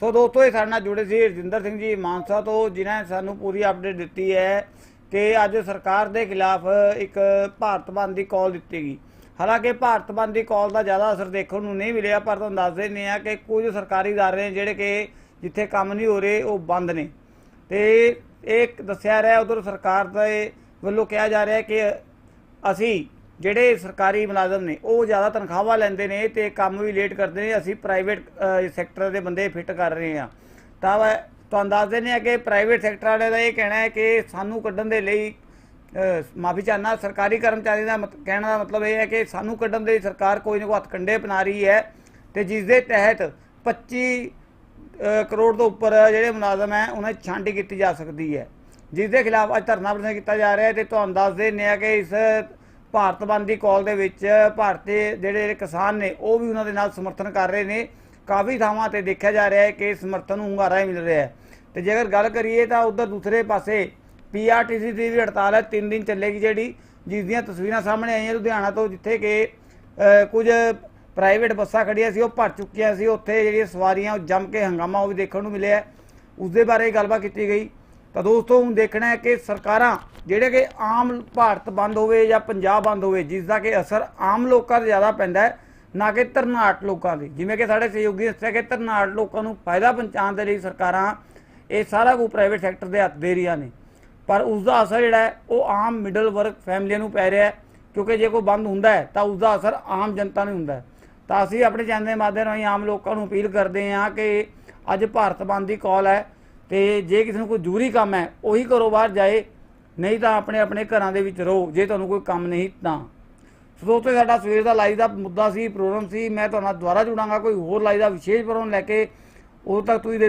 ਸੋ ਦੋਸਤੋ, ਇਹ ਸਾਡੇ ਨਾਲ ਜੁੜੇ ਸੀ ਰਜਿੰਦਰ ਸਿੰਘ ਜੀ ਮਾਨਸਾ ਤੋਂ, ਜਿਨ੍ਹਾਂ ਨੇ ਸਾਨੂੰ ਪੂਰੀ ਅਪਡੇਟ ਦਿੱਤੀ ਹੈ ਕਿ ਅੱਜ ਸਰਕਾਰ ਦੇ ਖਿਲਾਫ ਇੱਕ ਭਾਰਤ ਬੰਦ ਦੀ ਕਾਲ ਦਿੱਤੀ ਗਈ। ਹਾਲਾਂਕਿ ਭਾਰਤ ਬੰਦ ਦੀ ਕਾਲ ਦਾ ਜ਼ਿਆਦਾ ਅਸਰ ਦੇਖਣ ਨੂੰ ਨਹੀਂ ਮਿਲਿਆ, ਪਰ ਤੁਹਾਨੂੰ ਦੱਸ ਦਿੰਦੇ ਆ ਕਿ ਕੁਝ ਸਰਕਾਰੀ ਇਦਾਰੇ ਨੇ ਜਿਹੜੇ ਕਿ ਜਿੱਥੇ ਕੰਮ ਨਹੀਂ ਹੋ ਰਹੇ, ਉਹ ਬੰਦ ਨੇ। ਤੇ ਇਹ ਦੱਸਿਆ ਰਿਹਾ, ਉਧਰ ਸਰਕਾਰ ਦੇ ਵੱਲੋਂ ਕਿਹਾ ਜਾ ਰਿਹਾ ਕਿ ਅਸੀਂ ਜਿਹੜੇ ਸਰਕਾਰੀ ਮੁਲਾਜ਼ਮ ਨੇ, ਉਹ ਜ਼ਿਆਦਾ ਤਨਖਾਹਾਂ ਲੈਂਦੇ ਨੇ ਤੇ ਕੰਮ ਵੀ ਲੇਟ ਕਰਦੇ ਨੇ, ਅਸੀਂ ਪ੍ਰਾਈਵੇਟ ਸੈਕਟਰ ਦੇ ਬੰਦੇ ਫਿੱਟ ਕਰ ਰਹੇ ਹਾਂ। ਤਾਂ ਵਾ- ਤੁਹਾਨੂੰ ਦੱਸ ਦਿੰਦੇ ਆ ਕਿ ਪ੍ਰਾਈਵੇਟ ਸੈਕਟਰ ਵਾਲੇ ਦਾ ਇਹ ਕਹਿਣਾ ਹੈ ਕਿ ਸਾਨੂੰ ਕੱਢਣ ਦੇ ਲਈ ਮਾਫੀ ਚਾਹਨਾ ਸਰਕਾਰੀ ਕਰਮਚਾਰੀ ਦਾ ਮਤ- ਕਹਿਣ ਦਾ ਮਤਲਬ ਇਹ ਹੈ ਕਿ ਸਾਨੂੰ ਕੱਢਣ ਦੇ ਲਈ ਸਰਕਾਰ ਕੋਈ ਨਾ ਕੋਈ ਹੱਥ ਹੱਥਕੰਡੇ ਅਪਣਾ ਰਹੀ ਹੈ ਤੇ ਜਿਸ ਦੇ ਤਹਿਤ 25 ਕਰੋੜ ਤੋਂ ਉੱਪਰ ਜਿਹੜੇ ਮੁਲਾਜ਼ਮ ਹੈ, ਉਹਨਾਂ ਦੀ ਛਾਂਟੀ ਕੀਤੀ ਜਾ ਸਕਦੀ ਹੈ। ਜਿਸ ਦੇ ਖਿਲਾਫ ਅੱਜ ਧਰਨਾ ਪ੍ਰਦਰਸ਼ਨ ਕੀਤਾ ਜਾ ਰਿਹਾ ਹੈ ਤੇ ਤੁਹਾਨੂੰ ਦੱਸ ਦਿੰਦੇ ਆ ਕਿ ਇਸ ਭਾਰਤ ਬੰਦ ਦੀ ਕਾਲ ਦੇ ਵਿੱਚ ਭਾਰਤੀ ਜਿਹੜੇ ਕਿਸਾਨ ਨੇ, ਉਹ ਵੀ ਉਹਨਾਂ ਦੇ ਨਾਲ ਸਮਰਥਨ ਕਰ ਰਹੇ ਨੇ। ਕਾਫੀ ਥਾਵਾਂ ਤੇ ਦੇਖਿਆ ਜਾ ਰਿਹਾ ਹੈ ਕਿ ਸਮਰਥਨ ਨੂੰ ਹੁੰਗਾਰਾ ਹੀ ਮਿਲ ਰਿਹਾ ਹੈ। ਤੇ ਜੇਕਰ ਗੱਲ ਕਰੀਏ ਤਾਂ ਉਧਰ ਦੂਸਰੇ ਪਾਸੇ ਪੀਆਰਟੀਸੀ ਦੀ ਵੀ ਹੜਤਾਲ ਹੈ 3 ਦਿਨ ਚੱਲੇਗੀ ਜਿਹੜੀ, ਜਿਸ ਦੀਆਂ ਤਸਵੀਰਾਂ ਸਾਹਮਣੇ ਆਈਆਂ ਲੁਧਿਆਣਾ ਤੋਂ, ਜਿੱਥੇ ਕਿ ਕੁਝ ਪ੍ਰਾਈਵੇਟ ਬੱਸਾਂ ਖੜੀਆਂ ਸੀ, ਉਹ ਭਰ ਚੁੱਕੀਆਂ ਸੀ। ਉੱਥੇ ਜਿਹੜੀਆਂ ਸਵਾਰੀਆਂ, ਉਹ ਜੰਮ ਕੇ ਹੰਗਾਮਾ ਉਹ ਵੀ ਦੇਖਣ ਨੂੰ ਮਿਲਿਆ ਉਸ ਦੇ ਬਾਰੇ ਗੱਲਬਾਤ ਕੀਤੀ ਗਈ। ਤਾਂ ਦੋਸਤੋ ਹੁਣ ਦੇਖਣਾ ਹੈ ਕਿ ਸਰਕਾਰਾਂ ਜਿਹੜੇ ਕਿ ਆਮ ਭਾਰਤ ਬੰਦ ਹੋਵੇ ਜਾਂ ਪੰਜਾਬ ਬੰਦ ਹੋਵੇ, ਜਿਸ ਦਾ ਕਿ ਅਸਰ ਆਮ ਲੋਕਾਂ ਤੇ ਜ਼ਿਆਦਾ ਪੈਂਦਾ ਹੈ, ਨਾ ਕਿ ਧਰਨਾਟ ਲੋਕਾਂ ਦੇ ਜਿਵੇਂ ਕਿ ਸਾਡੇ ਸਹਿਯੋਗੀ ਦੱਸਿਆ ਕਿ ਧਰਨਾਟ ਲੋਕਾਂ ਨੂੰ ਫਾਇਦਾ ਪਹੁੰਚਾਉਣ ਦੇ ਲਈ ਸਰਕਾਰਾਂ ਇਹ ਸਾਰਾ ਕੁਝ ਪ੍ਰਾਈਵੇਟ ਸੈਕਟਰ ਦੇ ਹੱਥ ਦੇ ਰਹੀਆਂ ਨੇ। ਪਰ ਉਸ ਦਾ ਅਸਰ ਜਿਹੜਾ ਹੈ, ਉਹ ਆਮ ਮਿਡਲ ਵਰਗ ਫੈਮਲੀਆਂ ਨੂੰ ਪੈ ਰਿਹਾ ਹੈ, ਕਿਉਂਕਿ ਜੇ ਕੋਈ ਬੰਦ ਹੁੰਦਾ ਹੈ, ਤਾਂ ਉਸ ਦਾ ਅਸਰ ਆਮ ਜਨਤਾ ਨੂੰ ਹੁੰਦਾ ਹੈ। ਤਾਂ ਅਸੀਂ ਆਪਣੇ ਚੈਨਲ ਦੇ ਮਾਧਿਅਮ ਰਾਹੀਂ ਆਮ ਲੋਕਾਂ ਨੂੰ ਅਪੀਲ ਕਰਦੇ ਹਾਂ ਕਿ ਅੱਜ ਭਾਰਤ ਬੰਦ ਦੀ ਕਾਲ ਹੈ ਤੇ ਜੇ ਕਿਸੇ ਨੂੰ ਕੋਈ ਜ਼ਰੂਰੀ ਕੰਮ ਹੈ, ਉਹੀ ਘਰੋਂ ਬਾਹਰ ਜਾਏ, ਨਹੀਂ ਤਾਂ ਆਪਣੇ ਆਪਣੇ ਘਰਾਂ ਦੇ ਵਿੱਚ ਰਹੋ, ਜੇ ਤੁਹਾਨੂੰ ਕੋਈ ਕੰਮ ਨਹੀਂ ਤਾਂ। ਸੋ ਦੋਸਤੋ ਸਾਡਾ ਸਵੇਰ ਦਾ ਲਾਈਵ ਦਾ ਮੁੱਦਾ ਸੀ, ਪ੍ਰੋਗਰਾਮ ਸੀ, ਮੈਂ ਤੁਹਾਡੇ ਦੁਬਾਰਾ ਜੁੜਾਂਗਾ, ਕੋਈ ਹੋਰ ਲਾਈਵ ਦਾ ਵਿਸ਼ੇਸ਼ ਪ੍ਰੋਗਰਾਮ ਲੈ ਕੇ, ਉਦੋਂ ਤੱਕ ਤੁਸੀਂ ਦੇ